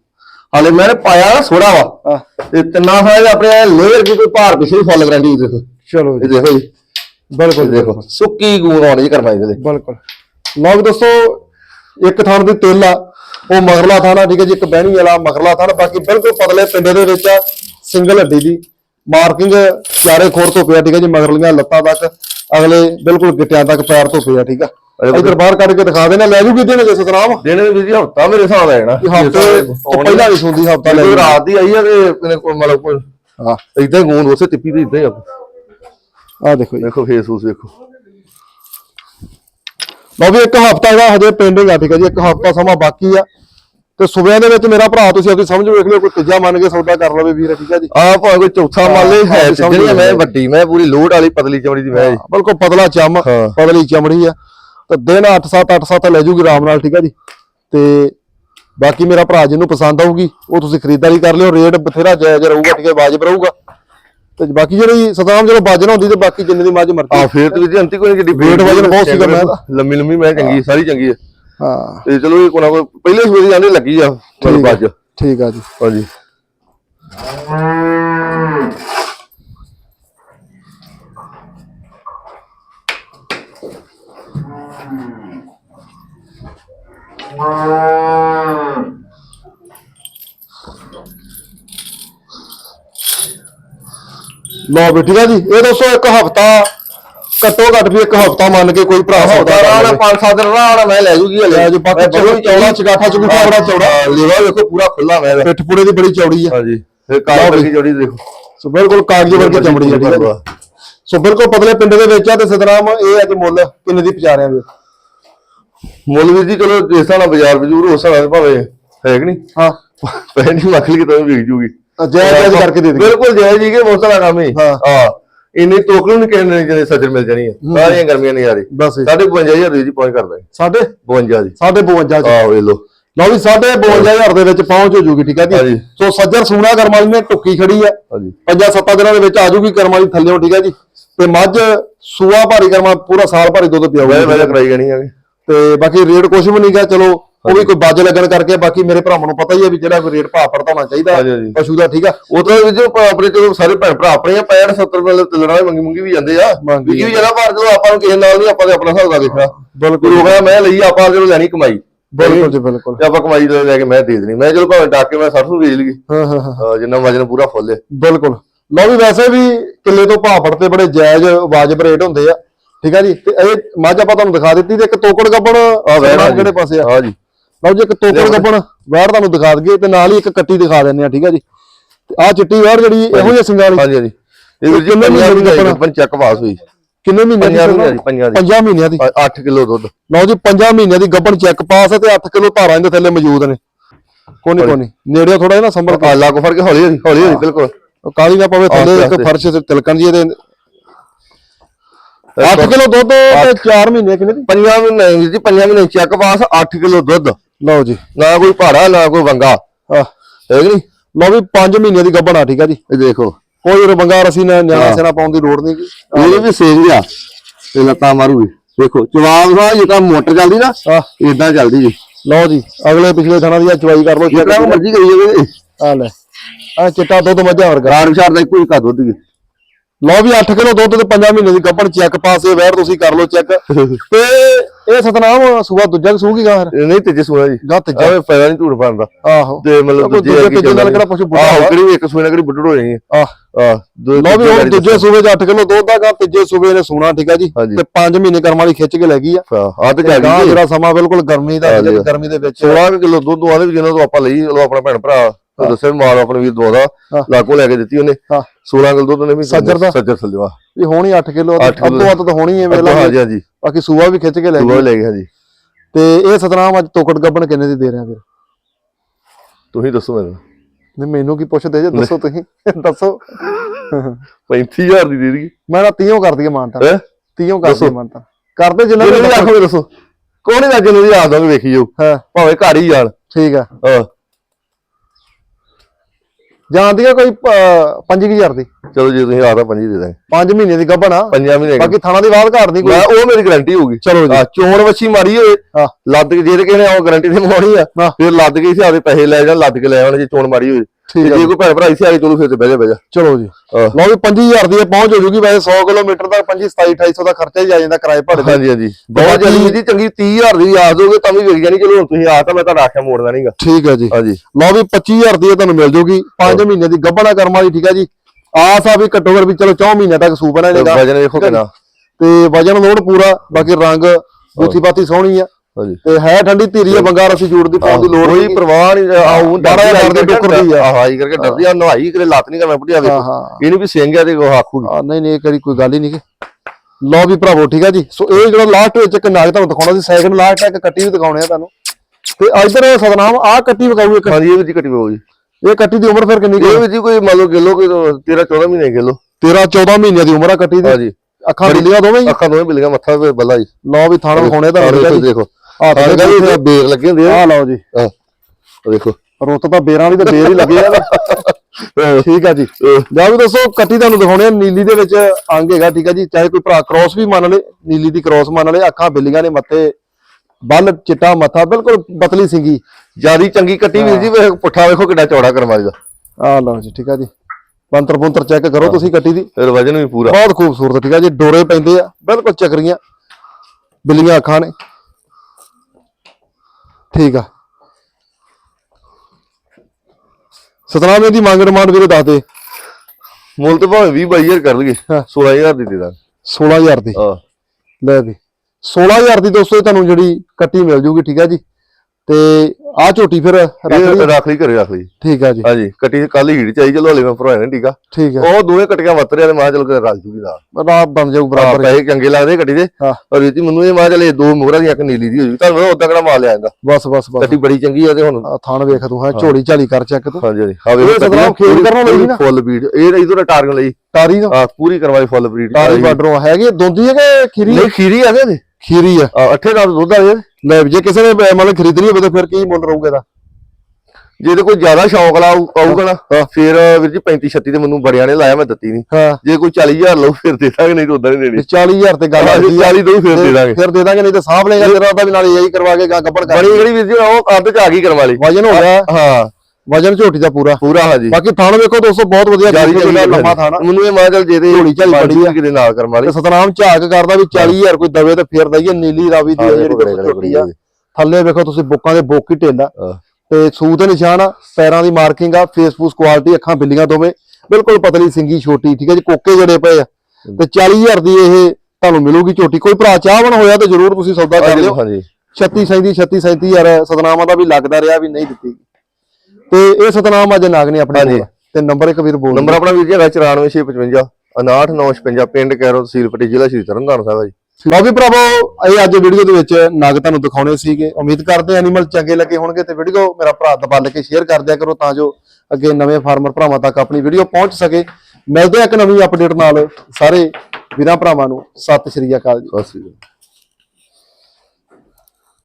Speaker 2: ਹਾਲੇ ਮੈਂ ਪਾਇਆ ਥੋੜਾ ਵਾ।
Speaker 1: ਆ
Speaker 2: ਤੇ ਤਿੰਨਾਂ ਸਾਲ ਆਪਣੇ ਲੋਹਰ ਕੀ ਕੋਈ ਭਾਰ ਪਿਛੇ ਫੁੱਲ ਗਰੰਟੀ ਦੇਖੋ।
Speaker 1: ਚਲੋ ਜੀ।
Speaker 2: ਦੇਖੋ ਜੀ।
Speaker 1: ਬਿਲਕੁਲ
Speaker 2: ਦੇਖੋ ਸੁੱਕੀ ਗੂਦ ਆਉਣੀ ਜੀ ਕਰਮਾਈ ਦੇ
Speaker 1: ਬਿਲਕੁਲ। ਵੀ ਦੋਸਤੋ ਇੱਕ ਥਾਣ ਦੀ ਤੇਲ ਆ ਉਹ ਮਗਰਲਾ ਥਾਣਾ ਠੀਕ ਹੈ ਜੀ ਇੱਕ ਬਹਿਣੀ ਵਾਲਾ ਮਗਰਲਾ ਥਾਣ ਬਾਕੀ ਬਿਲਕੁਲ ਪਤਲੇ ਪਿੰਡੇ ਦੇ ਵਿੱਚ ਆ ਸਿੰਗਲ ਹੱਡੀ ਦੀ। ਮਾਰਕਿੰਗ ਚਾਰੇ ਖੋਰ ਤੋਂ ਪਿਆ ਠੀਕ ਹੈ ਜੀ ਮਗਰਲੀਆਂ ਲੱਤਾਂ ਤੱਕ ਅਗਲੇ ਬਿਲਕੁਲ ਗਿੱਟਿਆਂ ਤੱਕ ਪੈਰ ਤੋਂ ਪਿਆ ਠੀਕ ਆ। ਇਧਰ ਬਾਹਰ ਕੱਢ ਕੇ ਦਿਖਾ ਦੇਣਾ ਲੈ ਜੂਗੀ ਦੇਣੇ ਜੇ ਸਤਨਾਮ?
Speaker 2: ਦਿਨ ਵੀ ਜੀ ਹਫਤਾ ਮੇਰੇ ਹਿਸਾਬ ਨਾਲ ਜਾਣਾ
Speaker 1: ਹਫ਼ਤੇ ਪਹਿਲਾਂ ਵੀ ਸੁਣਦੀ ਹਫਤਾ ਲੈ
Speaker 2: ਕੋਈ। ਰਾਤ ਦੀ ਆਈ ਆ ਤੇ ਮਤਲਬ ਕੋਈ
Speaker 1: ਹਾਂ।
Speaker 2: ਇਦਾਂ ਹੀ ਗੂੰਦ ਉਸੇ ਟਿੱਪੀ ਤੇ ਇਦਾਂ ਹੀ ਆ।
Speaker 1: ਆ ਦੇਖੋ
Speaker 2: ਦੇਖੋ ਫੇਸ ਉਸ ਦੇਖੋ।
Speaker 1: ਲਓ ਵੀ ਇੱਕ ਹਫਤਾ ਦਾ ਹਜੇ ਪੈਂਡਿੰਗ ਆ ਠੀਕ ਹੈ ਜੀ ਇੱਕ ਹਫਤਾ ਸਮਾਂ ਬਾਕੀ ਆ। ਤੇ ਸੁਬਿਆਂ ਦੇ ਵਿੱਚ ਮੇਰਾ ਭਰਾ ਤੁਸੀਂ ਆਪਣੀ ਸਮਝ ਵੇਖ ਲਿਓ ਕੋਈ ਤੀਜਾ ਮੰਨ ਕੇ ਸੌਦਾ ਕਰ ਲਵੇ ਵੀਰ ਠੀਕ ਹੈ ਜੀ?
Speaker 2: ਆ ਭਾਵੇਂ ਕੋਈ ਚੌਥਾ ਮੰਨ ਲੈ ਹੈ ਜਿਹੜੀ ਮੈਂ। ਵੱਡੀ ਮੈਂ ਪੂਰੀ ਲੋਡ ਵਾਲੀ ਪਤਲੀ ਚਮੜੀ ਦੀ ਮੈਂ
Speaker 1: ਬਿਲਕੁਲ ਪਤਲਾ ਚਮ। ਪਤਲੀ ਚਮੜੀ ਆ। ਤੇ ਦਿਨ 8-7 8-7 ਲੈ ਜੂਗੀ ਆਰਾਮ ਨਾਲ ਠੀਕ ਹੈ ਜੀ? ਤੇ ਬਾਕੀ ਮੇਰਾ ਭਰਾ ਜਿਹਨੂੰ ਪਸੰਦ ਆਊਗੀ ਉਹ ਤੁਸੀਂ ਖਰੀਦਦਾਰੀ ਕਰ ਲਿਓ ਰੇਟ ਬਥੇਰਾ ਜਾਇਜ਼ ਰਹੂਗਾ ਠੀਕ ਹੈ ਵਾਜਬ ਰਹੂਗਾ। ਤੇ ਬਾਕੀ ਜਿਹੜੀ ਸਦਾਮ ਜਦੋਂ ਬਾਜਣਾ ਹੁੰਦੀ ਤੇ ਬਾਕੀ ਜਿੰਨੇ ਦੀ ਮੱਝ ਮਰਜ਼ੀ।
Speaker 2: ਆ ਫੇਰ ਤੇ ਵੀ ਅੰਤੀ ਕੋਈ ਜਿਹੜੀ
Speaker 1: weight ਵਜ਼ਨ ਬਹੁਤ ਸੀਗਾ ਮੈਂ।
Speaker 2: ਲੰਮੀ ਲੰਮੀ ਮੈਂ ਚੰਗੀ ਸਾਰੀ ਚੰਗੀ ਹੈ
Speaker 1: ਹਾਂ।
Speaker 2: ਤੇ ਚਲੋ ਇਹ ਕੋਨਾ ਕੋਈ ਪਹਿਲੇ ਸੂਏ ਦੀ ਜਾਂਦੀ ਲੱਗੀ ਆ ਮਤਲਬ
Speaker 1: ਠੀਕ ਆ
Speaker 2: ਅੱਜ
Speaker 1: ਠੀਕ ਆ ਜੀ।
Speaker 2: ਹਾਂਜੀ।
Speaker 1: ਲਓ ਵੀ ਠੀਕ ਆ ਜੀ। ਇਹ ਦੋਸਤੋ ਇੱਕ ਹਫਤਾ ਘੱਟੋ ਘੱਟ ਵੀ ਇੱਕ ਹਫਤਾ ਮੰਨ ਕੇ ਕੋਈ ਭਰਾ ਸੌਦਾ
Speaker 2: ਰਾਣਾ
Speaker 1: ਲਵੇ।
Speaker 2: 5-7 ਦਿਨ ਰਾਣਾ ਮੈਂ ਲੈ ਜੂਗੀ ਹਲੇ।
Speaker 1: ਜਾਓ, ਬਾਕੀ ਚਲੋ ਚੌੜਾ ਚਗਾਠਾ ਚਗੂਠਾ ਬੜਾ ਚੌੜਾ।
Speaker 2: ਲੇਵਾ ਵੇਖੋ ਪੂਰਾ ਖੁੱਲਾ ਮੈਂ
Speaker 1: ਪਿੱਠ ਪੁੜੇ ਦੀ ਬੜੀ ਚੌੜੀ ਆ।
Speaker 2: ਹਾਂਜੀ ਫੇਰ ਕਾਲ ਵਰਗੀ ਜੋੜੀ ਦੇਖੋ।
Speaker 1: ਸੋ ਬਿਲਕੁਲ ਕਾਗਜ਼ ਵਰਗੀ ਚਮੜੀ ਆ ਠੀਕ ਆ ਜੀ। ਸੋ ਬਿਲਕੁਲ ਪਤਲੇ ਪਿੰਡ ਦੇ ਵਿੱਚ ਆ ਤੇ ਸਤਨਾਮ ਇਹ ਅੱਜ ਮੁੱਲ ਕਿੰਨੇ ਦੀ ਵਿਚਾਰਿਆਂ ਦੇ
Speaker 2: ਮੁੱਲ ਵੀਰ ਜੀ ਚਲੋ ਜਿਸ ਤਰ੍ਹਾਂ ਬਾਜ਼ਾਰ ਬਜੂਰ ਉਸ ਤਰ੍ਹਾਂ ਭਾਵੇਂ ਹੈ ਕਿ ਨਹੀਂ?
Speaker 1: ਹਾਂ।
Speaker 2: ਪੈਣੀ ਮੱਖਲੀ ਕਿਤੋਂ ਵੀ ਵਿਕ ਜੂਗੀ।
Speaker 1: ਜਾਇਜ਼ ਕਰਕੇ ਦੇ ਦੇ
Speaker 2: ਬਿਲਕੁਲ ਜਾਇਜ਼ ਜੀ ਕਿ ਉਸ ਤਰ੍ਹਾਂ ਕੰਮ ਹੀ।
Speaker 1: ਹਾਂ।
Speaker 2: ਹਾਂ। ਇੰਨੀ ਤੋਕਰੂ ਨਹੀਂ ਕਹਿੰਦੇ ਜਿਹੜੇ ਸੱਜਰ ਮਿਲ ਜਾਣੀ ਹੈ। ਸਾਰੀਆਂ ਗਰਮੀਆਂ ਨਹੀਂ ਆ ਰਹੀ
Speaker 1: ਬਸ।
Speaker 2: ਸਾਢੇ 55000 ਦੀ ਜੀ ਪਹੁੰਚ ਕਰਦਾ
Speaker 1: ਸਾਢੇ
Speaker 2: 52 ਦੀ
Speaker 1: ਸਾਢੇ 52 ਚ
Speaker 2: ਆਹ ਵੇ ਲੋ
Speaker 1: ਲਓ ਵੀ ਸਾਢੇ 52000 ਦੇ ਵਿੱਚ ਪਹੁੰਚ ਹੋ ਜੂਗੀ ਠੀਕ ਆ ਜੀ?
Speaker 2: ਹਾਂਜੀ।
Speaker 1: ਸੋ ਸੱਜਰ ਸੂਣਾ ਕਰਮਾਲੀ ਨੇ ਟੁੱਕੀ ਖੜੀ ਆ।
Speaker 2: ਹਾਂਜੀ।
Speaker 1: ਪੰਜਾਂ ਸੱਤਾਂ ਦਿਨਾਂ ਦੇ ਵਿੱਚ ਆ ਜੂਗੀ ਕਰਮਾਲੀ ਥੱਲੇੋਂ ਠੀਕ ਆ ਜੀ? ਤੇ ਮੱਝ ਸੂਆ ਭਾਰੀ ਕਰਮਾ ਪੂਰਾ ਸਾਲ ਭਾਰੀ ਦੁੱਧ
Speaker 2: ਮੈਂ
Speaker 1: ਪਿਆਊਗੀ
Speaker 2: ਮੈਂ ਕਰਾਈ ਜਾਣੀ ਆ।
Speaker 1: ਤੇ ਬਾਕੀ ਰੇਟ ਕੁਝ ਵੀ ਨਹੀਂਗਾ ਚਲੋ ਉਹ ਵੀ ਕੋਈ ਬੱਜ ਲੱਗਣ ਕਰਕੇ ਬਾਕੀ ਮੇਰੇ ਭਰਾਵਾਂ ਨੂੰ ਪਤਾ ਹੀ ਹੈ ਵੀ ਜਿਹੜਾ ਕੋਈ ਰੇਟ ਭਾਅ ਪੜਤਾਉਣਾ ਚਾਹੀਦਾ। ਪਸ਼ੂ ਦਾ ਠੀਕ ਆ?
Speaker 2: ਉਹ ਤਾਂ ਵੀ ਜੋ ਆਪਣੇ ਚਲੋ ਸਾਰੇ ਭੈਣ ਭਰਾ ਆਪਣੇ ਆ 65 70 ਰੁਪਏ ਤਿਲਣਾ ਵੀ ਮੰਗੀ ਮੰਗੀ ਵੀ ਜਾਂਦੇ ਆ।
Speaker 1: ਮੰਗੀ
Speaker 2: ਵਿਕੀ ਵੀ ਜਾਣਾ ਪਰ ਜਦੋਂ ਆਪਾਂ ਨੂੰ ਕਿਸੇ ਨਾਲ ਨਹੀਂ ਆਪਾਂ ਤੇ ਆਪਣਾ ਹਿਸਾਬ ਦਾ ਦੇਖਣਾ।
Speaker 1: ਬਿਲਕੁਲ।
Speaker 2: ਰੋਕਣਾ ਮੈਂ ਲਈ ਆਪਾਂ ਜਦੋਂ ਲੈਣੀ ਕਮਾਈ।
Speaker 1: ਬਿਲਕੁਲ ਜੀ ਬਿਲਕੁਲ।
Speaker 2: ਤੇ ਆਪਾਂ ਕਮਾਈ ਲੈ ਲੈ ਕੇ ਮੈਂ ਦੇ ਦੇਣੀ ਮੈਂ ਚਲੋ ਭਾਵੇਂ ਡਾਕ ਮੈਂ 60 ਨੂੰ ਵੇਚ ਲਈ
Speaker 1: ਹਾਂ ਹਾਂ ਹਾਂ।
Speaker 2: ਜਿੰਨਾ ਵਜਨ ਪੂਰਾ ਫੁੱਲ ਹੈ।
Speaker 1: ਬਿਲਕੁਲ। ਲਓ ਵੀ ਵੈਸੇ ਵੀ ਕਿੱਲੇ ਤੋਂ ਭਾਅ ਪੜਤੇ ਬੜੇ ਜਾਇਜ਼ ਵਾਜਬ ਰੇਟ ਹੁੰਦੇ ਆ। ਠੀਕ ਆ ਜੀ? ਤੇ ਇਹ ਮੱਝ ਆਪਾਂ ਤੁਹਾਨੂੰ ਦਿਖਾ ਦਿੱਤੀ ਤੇ ਇੱਕ ਤੋਕੜ ਗੱਬਣ ਕਿਹੜੇ ਪਾਸੇ ਆ?
Speaker 2: ਹਾਂ ਜੀ।
Speaker 1: ਲਓ ਜੀ ਇੱਕ ਤੋਕੜ ਗੱਬਣ ਬਾਹਰ ਤੁਹਾਨੂੰ ਦਿਖਾ ਦਈਏ ਤੇ ਨਾਲ ਹੀ ਇੱਕ ਕੱਟੀ ਦਿਖਾ ਦਿੰਦੇ ਆ ਠੀਕ ਆ ਜੀ। ਆ ਚਿੱਟੀ ਵਾਰ ਜਿਹੜੀ ਇਹੋ ਜਿਹੀ ਸਿੰਗਾਂ ਵਾਲੀ।
Speaker 2: ਹਾਂਜੀ ਹਾਂਜੀ। ਇਹ ਵੀਰ ਜੀ
Speaker 1: ਕਿੰਨੇ
Speaker 2: ਪੰਜਾਂ
Speaker 1: ਮਹੀਨੇ ਦੀ?
Speaker 2: ਦੀ ਚੈੱਕ ਪਾਸ ਹੋਈ।
Speaker 1: ਕਿੰਨੇ ਮਹੀਨੇ ਦੀ
Speaker 2: ਪੰਜਾਂ? ਮਹੀਨਿਆਂ ਦੀ, ਪੰਜਾਂ ਦੀ।
Speaker 1: ਪੰਜਾਂ ਮਹੀਨਿਆਂ ਦੀ।
Speaker 2: 8 ਕਿਲੋ ਦੁੱਧ।
Speaker 1: ਲਓ ਜੀ ਪੰਜਾਂ ਮਹੀਨਿਆਂ ਦੀ ਗੱਬਣ ਚੈੱਕ ਪਾਸ ਹੈ ਤੇ 8 ਕਿਲੋ ਧਾਰਾਂ ਇਹਦੇ ਥੱਲੇ ਮੌਜੂਦ ਨੇ। ਕੋਨੀ ਕੋਨੀ ਨੇੜੇ ਥੋੜਾ ਜਿਹਾ ਨਾ ਸੰਭਲ ਕੇ।
Speaker 2: ਆਲਾ ਕੋ ਫੜ ਕੇ ਹੌਲੀ ਹੌਲੀ ਹੌਲੀ ਹੌਲੀ ਬਿਲਕੁਲ।
Speaker 1: ਕਾਲੀ ਨਾ ਪਵੇ ਥੱਲੇ ਇੱਕ। ਫਰਸ਼ ਤੇ ਤਿਲਕਣ ਜੀ ਇਹਦੇ। 8 ਕਿਲੋ ਦੁੱਧ ਤੇ 4 ਮਹੀਨੇ ਕਿੰਨੇ ਦੀ?
Speaker 2: ਪੰਜਾਂ ਮਹੀਨੇ ਵੀਰ ਜੀ ਪੰਜਾਂ ਮਹੀਨੇ ਚੈੱਕ ਪਾਸ 8 ਕਿਲੋ ਦੁੱਧ।
Speaker 1: ਲਓ ਜੀ।
Speaker 2: ਨਾ ਕੋਈ ਭਾੜਾ ਨਾ ਕੋਈ ਵੰਗਾ।
Speaker 1: ਆ
Speaker 2: ਹੈ ਕਿ ਨਹੀਂ?
Speaker 1: ਲਓ ਵੀ 5 ਮਹੀਨੇ ਦੀ ਗੱਬਣ ਆ ਠੀਕ ਆ ਜੀ।
Speaker 2: ਇਹ ਦੇਖੋ।
Speaker 1: ਕੋਈ ਰਬੰਗਾ ਰਸੀ ਨਾ ਨਿਆਣਾ ਸਿਰਾ ਪਾਉਣ ਦੀ ਲੋੜ ਨਹੀਂ ਗੀ
Speaker 2: ਇਹ ਵੀ ਸੇਜ ਗਿਆ ਤੇ ਲੱਤਾਂ ਮਾਰੂਗੀ। ਦੇਖੋ ਜਵਾਬ ਦਾ ਜਿੱਦਾਂ ਮੋਟਰ ਚੱਲਦੀ ਨਾ
Speaker 1: ਆ
Speaker 2: ਇਦਾਂ ਚੱਲਦੀ ਜੀ।
Speaker 1: ਲਓ ਜੀ ਅਗਲੇ ਪਿਛਲੇ ਥਾਣਾ ਦੀ ਆ ਚਵਾਈ ਕਰ ਲਓ
Speaker 2: ਜਿੱਦਾਂ ਮਰਜ਼ੀ ਕਰੀ ਜਾਵੇ
Speaker 1: ਆ ਲੈ। ਆ ਚਿੱਟਾ ਦੁੱਧ ਮੱਝਾਂ ਵਰਗਾ।
Speaker 2: ਗਾਰ ਵਿਚਾਰ ਦਾ ਇੱਕੋ ਹੀ ਕਾ ਦੁੱਧ ਜੀ।
Speaker 1: ਲਓ ਵੀ 8 ਕਿਲੋ ਦੁੱਧ ਤੇ 5 ਮਹੀਨੇ ਦੀ ਗੱਬਣ ਚੈੱਕ ਪਾਸੇ ਵੈਰ ਤੁਸੀਂ ਕਰ ਲਓ ਚੈੱਕ ਤੇ ਇਹ ਸਤਨਾਮ ਸੂਆ ਦੂਜਾ ਕਿ ਸੂਗੀ ਗਾ ਫਿਰ?
Speaker 2: ਇਹ ਨਹੀਂ ਤੀਜੇ ਸੂਆ ਜੀ।
Speaker 1: ਗਾ ਤੀਜਾ?
Speaker 2: ਐਵੇਂ ਫਾਇਦਾ ਨਹੀਂ ਝੂਠ ਪਾਉਂਦਾ
Speaker 1: ਆਹੋ।
Speaker 2: ਤੇ ਮਤਲਬ ਦੂਜੇ
Speaker 1: ਤੀਜੇ ਨਾਲ ਕਿਹੜਾ ਪਸ਼ੂ ਬੁੱਢਾ
Speaker 2: ਆਹੋ? ਕਿਹੜੀ ਇੱਕ ਸੂਏ ਨਾਲ ਕਿਹੜੀ ਬੁੱਢੜ ਹੋ। ਜਾਣੀ
Speaker 1: ਆ
Speaker 2: ਆਹ ਦੋ-
Speaker 1: ਲਓ ਵੀ
Speaker 2: ਦੂਜੇ
Speaker 1: ਹੁਣ ਦੂਜੇ ਸੂਬੇ 'ਚ 8 ਕਿਲੋ ਦੁੱਧ ਦਾ ਗਾ ਤੀਜੇ ਸੂਬੇ ਨੇ ਸੋਨਾ ਠੀਕ ਆ ਜੀ। ਤੇ 5 ਮਹੀਨੇ ਕਰਮ ਵਾਲੀ ਖਿੱਚ ਕੇ ਲੈ ਗਈ ਆ।
Speaker 2: ਆਹ ਤੇ
Speaker 1: ਗਾਂ
Speaker 2: ਗਈ
Speaker 1: ਜਿਹੜਾ ਸਮਾਂ ਬਿਲਕੁਲ ਗਰਮੀ ਦਾ ਗਰਮੀ ਦੇ ਵਿੱਚ।
Speaker 2: 16 ਕਿਲੋ ਦੁੱਧ ਆਲੇ ਵੀ ਜਿਹਨਾਂ ਤੋਂ ਆਪਾਂ ਲਈ ਲੋ ਆਪਣਾ ਭੈਣ ਭਰਾ ਦੱਸਿਆ ਵੀ ਮਾਲ ਆਪਣੇ ਵੀਰ ਦਵਾਦਾ। ਲਾਗੋਂ ਲੈ ਕੇ ਦਿੱਤੀ ਉਹਨੇ।
Speaker 1: ਹਾਂ।
Speaker 2: 16 ਕਿਲੋ ਦੁੱਧ ਨੇ ਵੀ
Speaker 1: ਸੱਜਰ ਦਾ?
Speaker 2: ਸੱਜਰ ਥੱਲੇਵਾ
Speaker 1: ਇਹ ਹੋਣੀ 8 ਕਿਲੋ
Speaker 2: ਅੱਠ ਕਿੱਲੋ।
Speaker 1: ਅੱਧੋ ਅੱਧ ਤਾਂ ਹੋਣੀ ਹੈ ਵੇਲਾ
Speaker 2: ਹਾਂਜੀ ਹਾਂਜੀ।
Speaker 1: ਬਾਕੀ ਸੂਆ ਵੀ ਖਿੱਚ ਕੇ ਲੈ ਗਈ।
Speaker 2: ਲੈ ਗਏ ਹਾਂਜੀ।
Speaker 1: ਤੇ ਇਹ ਸਤਨਾਮ ਅੱਜ ਤੋਕੜ ਗੱਬਣ ਕਿੰਨੇ ਦੀ ਦੇ ਰਿਹਾ ਫਿਰ?
Speaker 2: ਤੁਸੀਂ ਦੱਸੋ ਮੈਨੂੰ।
Speaker 1: ਨਹੀਂ ਮੈਨੂੰ ਕੀ ਪੁੱਛਦੇ ਜੇ ਦੱਸੋ ਤੁਸੀਂ। ਦੱਸੋ।
Speaker 2: 35000 ਦੀ ਦੇ ਦਈਏ।
Speaker 1: ਮੈਂ ਨਾ ਤੀਓ ਕਰ ਦਈਏ ਮਾਨਤਾ। ਤੀਓ ਕਰ ਦਈਏ। ਮਾਨਤਾ। ਕਰਦੇ ਜਿੰਨਾ ਵੀ
Speaker 2: ਆਖੋਗੇ ਦੱਸੋ। ਕੋਣੀ ਦਾ ਜਿਹਨੂੰ ਵੀ ਆਖ ਦੋਗੇ ਵੇਖੀ ਜਾਓ।
Speaker 1: ਹਾਂ।
Speaker 2: ਭਾਵੇਂ ਘਰ ਹੀ ਜਾਣ
Speaker 1: ਠੀਕ ਆ।
Speaker 2: ਹਾਂ।
Speaker 1: ਜਾਂਦੀ ਆ ਕੋਈ 5000 ਦੀ।
Speaker 2: ਚਲੋ ਜੇ ਤੁਸੀਂ ਆਦਾ ਪੰਜੀ ਦੇ ਦਾਂਗੇ।
Speaker 1: 5 ਮਹੀਨੇ ਦੀ ਗੱਬਣ ਆ।
Speaker 2: ਪੰਜਾਂ ਮਹੀਨੇ
Speaker 1: ਬਾਕੀ ਥਾਣਾ ਦੀ ਬਾਤ ਘਰ ਨਹੀਂ
Speaker 2: ਮੈਂ
Speaker 1: ਕੋਈ
Speaker 2: ਉਹ ਮੇਰੀ ਗਾਰੰਟੀ ਹੋਊਗੀ।
Speaker 1: ਚਲੋ ਜੀ।
Speaker 2: ਚੋਣ ਵੱਛੀ ਮਾਰੀ ਹੋਏ।
Speaker 1: ਹਾਂ।
Speaker 2: ਲੱਦ ਕੇ ਜੇ ਕਿਸੇ ਨੇ ਉਹ ਗਾਰੰਟੀ ਤੇ ਮੰਗਾਉਣੀ ਆ।
Speaker 1: ਹਾਂ।
Speaker 2: ਫਿਰ ਲੱਦ ਕੇ ਇਸੇ ਆਦੇ ਪੈਸੇ ਲੈ ਜਾਣ ਲੱਦ ਕੇ ਲੈ ਆਉਣ ਜੇ ਚੋਣ ਮਾਰੀ ਹੋਏ।
Speaker 1: ਠੀਕ
Speaker 2: ਤੇ
Speaker 1: ਆ
Speaker 2: ਜੇ। ਕੋਈ ਭੈਣ ਭਰਾ ਇਸੇ ਆ ਕੇ ਚਲੋ ਫਿਰ ਤੇ ਬਹਿ ਜਾ ਬਹਿ ਜਾ।
Speaker 1: ਚਲੋ ਜੀ।
Speaker 2: ਹਾਂ।
Speaker 1: ਲਓ ਵੀ 25000 ਦੀ ਪਹੁੰਚ ਹੋ ਜੂਗੀ ਵੈਸੇ 100 ਕਿਲੋਮੀਟਰ ਦਾ 25 27 2800 ਦਾ ਖਰਚਾ ਹੀ ਆ ਜਾਂਦਾ ਕਿਰਾਏ ਭਾੜੇ ਦਾ
Speaker 2: ਹਾਂਜੀ ਹਾਂਜੀ। ਬਹੁਤ ਜਲਦੀ ਜੀ। ਚੰਗੀ 30000 ਦੀ ਆਖ ਦੋਗੇ ਤਾਂ ਵੀ ਵੇਖ ਜਾਣੀ ਚਲੋ ਹੁਣ ਤੁਸੀਂ ਆ ਤਾਂ ਮੈਂ ਤੁਹਾਡਾ ਆਖਿਆ ਮੋੜਨਾ ਨਹੀਂਗਾ
Speaker 1: ਠੀਕ ਹੈ ਜੀ।
Speaker 2: ਹਾਂਜੀ।
Speaker 1: ਲਓ ਵੀ 25000 ਦੀ ਤੁਹਾਨੂੰ ਮਿਲ ਜੂਗੀ 5 ਮਹੀਨੇ ਦੀ ਗੱਬਣਾ ਕਰਮ ਵਾਲੀ ਠੀਕ ਹੈ ਜੀ। ਆਸ ਆ ਵੀ ਘੱਟੋ ਘੱਟ ਵੀ ਚਲੋ 4 ਮਹੀਨਿਆਂ ਤੱਕ ਸੂ ਬਣਾ
Speaker 2: ਤੇ ਵਜਨ ਵੇਖੋ ਕਿੰਨਾ।
Speaker 1: ਤੇ ਵਜਨ ਲੋਡ ਪੂਰਾ ਬਾਕੀ ਰੰਗ ਬੂਥੀ ਬਾਤੀ ਸੋਹਣੀ ਆ। ਤੇ ਹੈ ਠੰਡੀ ਧੀਰੀ ਆ ਬੰਗਾਰ ਅਸੀਂ ਜੂੜ ਦੀ ਪਾਉਣ ਦੀ ਲੋੜ
Speaker 2: ਕੋਈ ਪਰਵਾਹ ਨਹੀਂ ਆਉਂ
Speaker 1: ਡਰ ਡਰਦੇ ਟੁੱਕਰਦੀ ਆ।
Speaker 2: ਆਹ ਹਾਈ ਕਰਕੇ ਡਰਦੀ ਆ ਨਹਾਈ ਕਰੇ ਲੱਤ ਨਹੀਂ ਕਰਨਾ
Speaker 1: ਹਾਂ
Speaker 2: ਵੇਖੋ
Speaker 1: ਹਾਂ।
Speaker 2: ਇਹਨੂੰ ਵੀ ਸਿੰਘ ਆ ਤੇ ਉਹ ਆਖੂਗੀ
Speaker 1: ਆ ਨਹੀਂ ਨਹੀਂ ਇਹ ਕਿਹੜੀ ਕੋਈ ਗੱਲ ਹੀ ਨਹੀਂ ਕਿ ਲਓ ਵੀ ਭਰਾਵੋ ਠੀਕ ਆ ਜੀ। ਸੋ ਇਹ ਜਿਹੜਾ ਲਾਸਟ ਵਿੱਚ ਇੱਕ ਨਾਗ ਤੁਹਾਨੂੰ ਦਿਖਾਉਣਾ ਸੀ ਸੈਕਿੰਡ ਲਾਸਟ ਇੱਕ ਕੱਟੀ ਵੀ ਦਿਖਾਉਣੇ ਆ ਤੁਹਾਨੂੰ। ਤੇ ਇਧਰ ਸਤਨਾਮ ਆ ਕੱਟੀ ਵਿਕਾਊ ਇੱਕ।
Speaker 2: ਹਾਂਜੀ ਇਹ ਵੀ ਜੀ ਕਟੀ ਹੋਊ ਜੀ।
Speaker 1: ਇਹ ਕੱਟੀ ਦੀ ਉਮਰ ਫਿਰ ਕਿੰਨੀ ਕੁ
Speaker 2: ਇਹ ਵੀ ਜੀ ਕੋਈ ਮੰਨ ਲਓ ਕਿਲੋ ਕੋਈ 13 14 ਮਹੀਨੇ ਕਿਲੋ
Speaker 1: 13 14 ਮਹੀਨਿਆਂ ਦੀ ਉਮਰ ਆ ਕੱਟੀ ਦੀ।
Speaker 2: ਹਾਂਜੀ
Speaker 1: ਅੱਖਾਂ ਬਿੱਲੀਆਂ ਦੋਵੇਂ ਹੀ?
Speaker 2: ਅੱਖਾਂ ਦੋਵੇਂ ਬਿਲੀਆਂ ਮੱਥਾ ਤੇ ਬੱਲਾ ਜੀ।
Speaker 1: ਲਓ ਵੀ ਥਾਣਾ ਵਿਖਾਉਣੇ ਤੁਹਾਨੂੰ
Speaker 2: ਦੇਖੋ।
Speaker 1: ਆ ਜੀ
Speaker 2: ਦੇਖੋ
Speaker 1: ਆ
Speaker 2: ਆਹ ਦੇਖੋ ਬੇਰ ਲੱਗੇ ਹੁੰਦੇ ਆ।
Speaker 1: ਆ ਲਓ ਜੀ।
Speaker 2: ਆਹ ਆਹ ਦੇਖੋ।
Speaker 1: ਰੁੱਤ ਤਾਂ ਬੇਰਾਂ ਵਾਲੀ ਤੇ ਬੇਰ ਹੀ ਲੱਗੇ ਆ ਨਾ। ਠੀਕ ਆ ਜੀ। ਜਾ ਵੀ ਦੱਸੋ ਕੱਟੀ ਤੁਹਾਨੂੰ ਦਿਖਾਉਣੇ ਆ। ਨੀਲੀ ਦੇ ਵਿੱਚ ਅੰਗ ਹੈਗਾ ਠੀਕ ਆ ਜੀ। ਚਾਹੇ ਕੋਈ ਭਰਾ ਕ੍ਰੋਸ ਵੀ ਮੰਨ ਲੇ ਨੀਲੀ ਦੀ ਕ੍ਰੋਸ ਮੰਨ ਲੇ ਅੱਖਾਂ ਬਿੱਲੀਆਂ ਨੇ ਮੱਥੇ ਬੱਲ ਚਿੱਟਾ ਮੱਥਾ ਬਿਲਕੁਲ ਪਤਲੀ ਸਿੰਗੀ।
Speaker 2: ਜਿਆਦੀ ਚੰਗੀ ਕੱਟੀ ਵੀਰ ਜੀ ਵੇਖ ਪੁੱਠਾ ਵੇਖੋ ਕਿੱਡਾ ਚੌੜਾ ਕਰਮਾਲੀ ਦਾ
Speaker 1: ਆ ਲਓ ਜੀ ਠੀਕ ਆ ਜੀ। ਬੰਤਰ ਬੰਤਰ ਚੈੱਕ ਕਰੋ ਤੁਸੀਂ ਕੱਟੀ ਦੀ।
Speaker 2: ਫਿਰ ਵਜਨ ਵੀ ਪੂਰਾ।
Speaker 1: ਬਹੁਤ ਖੂਬਸੂਰਤ ਠੀਕ ਆ ਜੀ। ਡੋਰੇ ਪੈਂਦੇ ਆ ਬਿਲਕੁਲ ਚੱਕਰੀਆਂ। ਬਿੱਲੀਆਂ ਅੱਖਾਂ ਨੇ। ਠੀਕ ਆ। ਸਤਨਾਮ ਦੀ ਮੰਗ ਡਿਮਾਂਡ ਵੀਰੇ ਦੱਸ ਦੇ।
Speaker 2: ਮੁੱਲ ਤੇ ਭਾਵੇਂ 20 22000 ਕਰ ਲਈਏ
Speaker 1: ਹਾਂ।
Speaker 2: 16000 ਦੀ ਦੇ ਦਾਂਗੇ।
Speaker 1: 16000 ਦੀ।
Speaker 2: ਹਾਂ।
Speaker 1: ਲੈ ਵੀ 16000 ਦੀ ਦੋਸਤੋ ਇਹ ਤੁਹਾਨੂੰ ਜਿਹੜੀ ਕੱਟੀ ਮਿਲ ਜੂਗੀ ਠੀਕ ਆ ਜੀ। ਤੇ ਆ ਝੋਟੀ ਫਿਰ ਰੱਖ
Speaker 2: ਇਹ
Speaker 1: ਲਈ?
Speaker 2: ਰੱਖ ਲਈ ਘਰੇ ਰੱਖ ਲਈ।
Speaker 1: ਠੀਕ ਆ ਜੀ।
Speaker 2: ਹਾਂਜੀ ਕੱਟੀ ਕੱਲ ਹੀ ਹੀੜ ਚਾਈ ਚਲੋ ਹਲੇ ਮੈਂ ਭਰਵਾਇਆ ਨਹੀਂ ਠੀਕਾ
Speaker 1: ਠੀਕ ਆ।
Speaker 2: ਉਹ ਦੋਵੇਂ ਕਟੀਆਂ ਵਰਤ ਰਿਆ ਮੈਂ ਚਲ ਕੇ ਰੱਖ ਜੂਗੀ ਨਾਲ।
Speaker 1: ਰਾਤ ਬਣ ਜਾਊ
Speaker 2: ਹਾਂ
Speaker 1: ਬਰਾਬਰ
Speaker 2: ਪੈਸੇ ਚੰਗੇ ਲੱਗਦੇ ਕੱਟੀ ਦੇ।
Speaker 1: ਹਾਂ।
Speaker 2: ਵੀਰ ਜੀ ਮੈਨੂੰ ਇਹ ਮੈਂ ਚੱਲ ਦੋ ਮੋਹਰਾਂ ਦੀਆਂ ਇੱਕ ਨੀਲੀ ਦੀ ਹੋ ਜੂ ਤੁਹਾਨੂੰ ਉਦਾਂ ਕਿਹੜਾ ਮਾਲ ਲਿਆ ਜਾਂਦਾ
Speaker 1: ਬਸ ਬਸ ਬਸ।
Speaker 2: ਕੱਟੀ ਬੜੀ ਚੰਗੀ ਆ ਤੇ ਹੁਣ।
Speaker 1: ਥਾਣ ਵੇਖ ਤੂੰ ਹਾਂ ਝੋਲੀ ਝਾਲੀ ਕਰ ਚੈੱਕ ਤੂੰ।
Speaker 2: ਹਾਂਜੀ ਹਾਂ ਵੇਖੋ
Speaker 1: ਸਤਨਾਮ ਖੇਡ ਕਰਨ ਵਾਲੀ ਨਾ।
Speaker 2: ਫੁੱਲ ਬੀਡ ਇਹ ਇਧਰ ਟਾਰਗਨ ਲਈ।
Speaker 1: ਤਾਰੀ ਤੋਂ
Speaker 2: ਆ ਪੂਰੀ ਕਰਵਾਈ ਫੁੱਲ ਬੀਡ
Speaker 1: ਤਾਰੀ ਬਾਰਡਰੋਂ ਹੈਗੀ ਦੋਂਦੀ ਹੈ ਕਿ ਖੀਰੀ
Speaker 2: ਨਹੀਂ ਖੀਰੀ ਆ ਗਏ
Speaker 1: ਖੀਰੀ ਆ।
Speaker 2: ਅੱਠੇ ਨਾਲ ਦੁੱਧ ਆ ਗਏ
Speaker 1: ਲੈ ਜੇ ਕਿਸੇ ਨੇ ਮਤਲਬ ਖਰੀਦਣੀ ਹੋਵੇ ਤਾਂ ਫਿਰ ਕੀ ਮੁੱਲ ਰਹੂਗਾ ਇਹਦਾ?
Speaker 2: ਜੇ ਤੇ ਕੋਈ ਜ਼ਿਆਦਾ ਸ਼ੌਕ ਆਊ- ਆਊਗਾ ਨਾ। ਫਿਰ ਵੀਰ ਜੀ 35 36 ਤੇ ਮੈਨੂੰ ਬੜਿਆਂ ਨੇ ਲਾਇਆ ਮੈਂ ਦਿੱਤੀ ਨਹੀਂ।
Speaker 1: ਹਾਂ।
Speaker 2: ਜੇ ਕੋਈ 40000 ਲਊ ਫਿਰ ਦੇ ਦਾਂਗੇ ਨਹੀਂ ਤਾਂ ਉਦਾਂ ਨਹੀਂ ਦੇਣੀ।
Speaker 1: 40000 ਤੇ ਗੱਲ ਆ
Speaker 2: 40 ਦਊ ਫਿਰ ਦੇ ਦਾਂਗੇ।
Speaker 1: ਫਿਰ ਦੇ ਦਾਂਗੇ ਨਹੀਂ ਤਾਂ ਸਾਂਭ ਲੇਗਾ ਤੇਰਾ ਉਹਦਾ ਵੀ ਨਾਲ ਇਹੀ ਕਰਵਾ ਕੇ ਗਾ ਗੱਬੜ ਕਰ
Speaker 2: ਬੜੀ ਜਿਹੜੀ ਵੀਰ ਜੀ ਉਹ ਅੱਧ ਚ ਆ ਗਈ ਕਰਵਾ ਲਈ।
Speaker 1: ਵਜਨ ਹੋ ਗਿਆ।
Speaker 2: ਹਾਂ।
Speaker 1: ਵਜਨ ਝੋਟੀ ਦਾ ਪੂਰਾ।
Speaker 2: ਪੂਰਾ ਹਾਂਜੀ
Speaker 1: ਬਾਕੀ ਥਾਣ ਵੇਖੋ ਦੋਸਤੋ ਬਹੁਤ ਵਧੀਆ
Speaker 2: ਜਾਰੀ
Speaker 1: ਲੰਮਾ ਥਾਣਾ।
Speaker 2: ਮੈਨੂੰ ਇਹ ਮਾਂ ਚੱਲ ਜੇ ਤੇ
Speaker 1: ਝੋਲੀ ਝਾਲੀ ਬੜੀ ਆ।
Speaker 2: ਕਿਤੇ ਨਾਲ ਕਰਵਾ ਲਈ
Speaker 1: ਤੇ ਸਤਨਾਮ ਝਾਕ ਕਰਦਾ ਵੀ 40000 ਕੋਈ ਦਵੇ ਤੇ ਫੇਰ ਦਈਏ ਨੀਲੀ ਰਾਵੀ ਦੀ ਜਿਹੜੀ ਝੋਟੀ ਆ। ਥੱਲੇ ਵੇਖੋ ਤੁਸੀਂ ਬੁੱਕਾਂ ਦੇ ਬੁੱਕ ਹੀ ਢੇਲਾ
Speaker 2: ਹਾਂ।
Speaker 1: ਤੇ ਸੂਤ ਦੇ ਨਿਸ਼ਾਨ ਆ ਪੈਰਾਂ ਦੀ ਮਾਰਕਿੰਗ ਆ ਫੇਸਬੁਕ ਕੁਆਲਿਟੀ ਅੱਖਾਂ ਬਿੱਲੀਆਂ ਦੋਵੇਂ। ਬਿਲਕੁਲ ਪਤਲੀ ਸਿੰਗੀ ਛੋਟੀ ਠੀਕ ਹੈ ਜੀ ਕੋਕੇ ਜੜੇ ਪਏ ਆ। ਤੇ 40000 ਦੀ ਇਹ ਤੁਹਾਨੂੰ ਮਿਲੂਗੀ ਝੋਟੀ। ਕੋਈ ਭਰਾ ਚਾਹਵਣ ਹੋਇਆ ਤੇ ਜਰੂਰ ਤੁਸੀਂ ਸੌਦਾ ਕਰ ਲਿਓ।
Speaker 2: ਹਾਂਜੀ।
Speaker 1: 36 37 36 37000 ਸਤਨਾਮਾਂ ਦਾ ਵੀ ਲੱਗਦਾ ਰਿਹਾ ਵੀ ਨਹੀਂ ਦਿੱਤੀ। ਤੇ ਇਹ ਸਤਨਾਮ ਅੱਜ ਨਾਗ ਨੇ ਆਪਣੇ। ਕੋਲ। ਤੇ ਨੰਬਰ ਇੱਕ ਵੀਰ ਬੋਲ
Speaker 2: ਨੰਬਰ ਆਪਣਾ ਵੀਰ ਜੀ ਹੈਗਾ 94655 59956 ਪਿੰਡ ਕੈਰੋ ਤਹਿਸੀਲ ਪੱਟੀ ਜ਼ਿਲ੍ਹਾ ਸ਼੍ਰੀ ਤਰਨਤਾਰਨ ਸਾਹਿਬ ਜੀ।
Speaker 1: ਲਓ ਵੀ ਭਰਾਵੋ ਇਹ ਅੱਜ ਵੀਡੀਓ ਦੇ ਵਿੱਚ ਨਗ ਤੁਹਾਨੂੰ ਦਿਖਾਉਣੇ ਸੀਗੇ। ਉਮੀਦ ਕਰਦੇ ਐਨੀਮਲ ਚੰਗੇ ਲੱਗੇ ਹੋਣਗੇ ਤੇ ਵੀਡੀਓ ਮੇਰਾ ਭਰਾ ਦਬਾ ਕੇ ਸ਼ੇਅਰ ਕਰ ਦਿਆ ਕਰੋ ਤਾਂ ਜੋ ਅੱਗੇ ਨਵੇਂ ਫਾਰਮਰ ਭਰਾਵਾਂ ਤੱਕ ਆਪਣੀ ਵੀਡੀਓ ਪਹੁੰਚ ਸਕੇ। ਮਿਲਦੇ ਆ ਇੱਕ ਨਵੀਂ ਅਪਡੇਟ ਨਾਲ। ਸਾਰੇ ਵੀਰਾਂ ਭਰਾਵਾਂ ਨੂੰ ਸਤਿ ਸ਼੍ਰੀ ਅਕਾਲ ਜੀ।
Speaker 2: ਸਤਿ ਸ਼੍ਰੀ ਅਕਾਲ।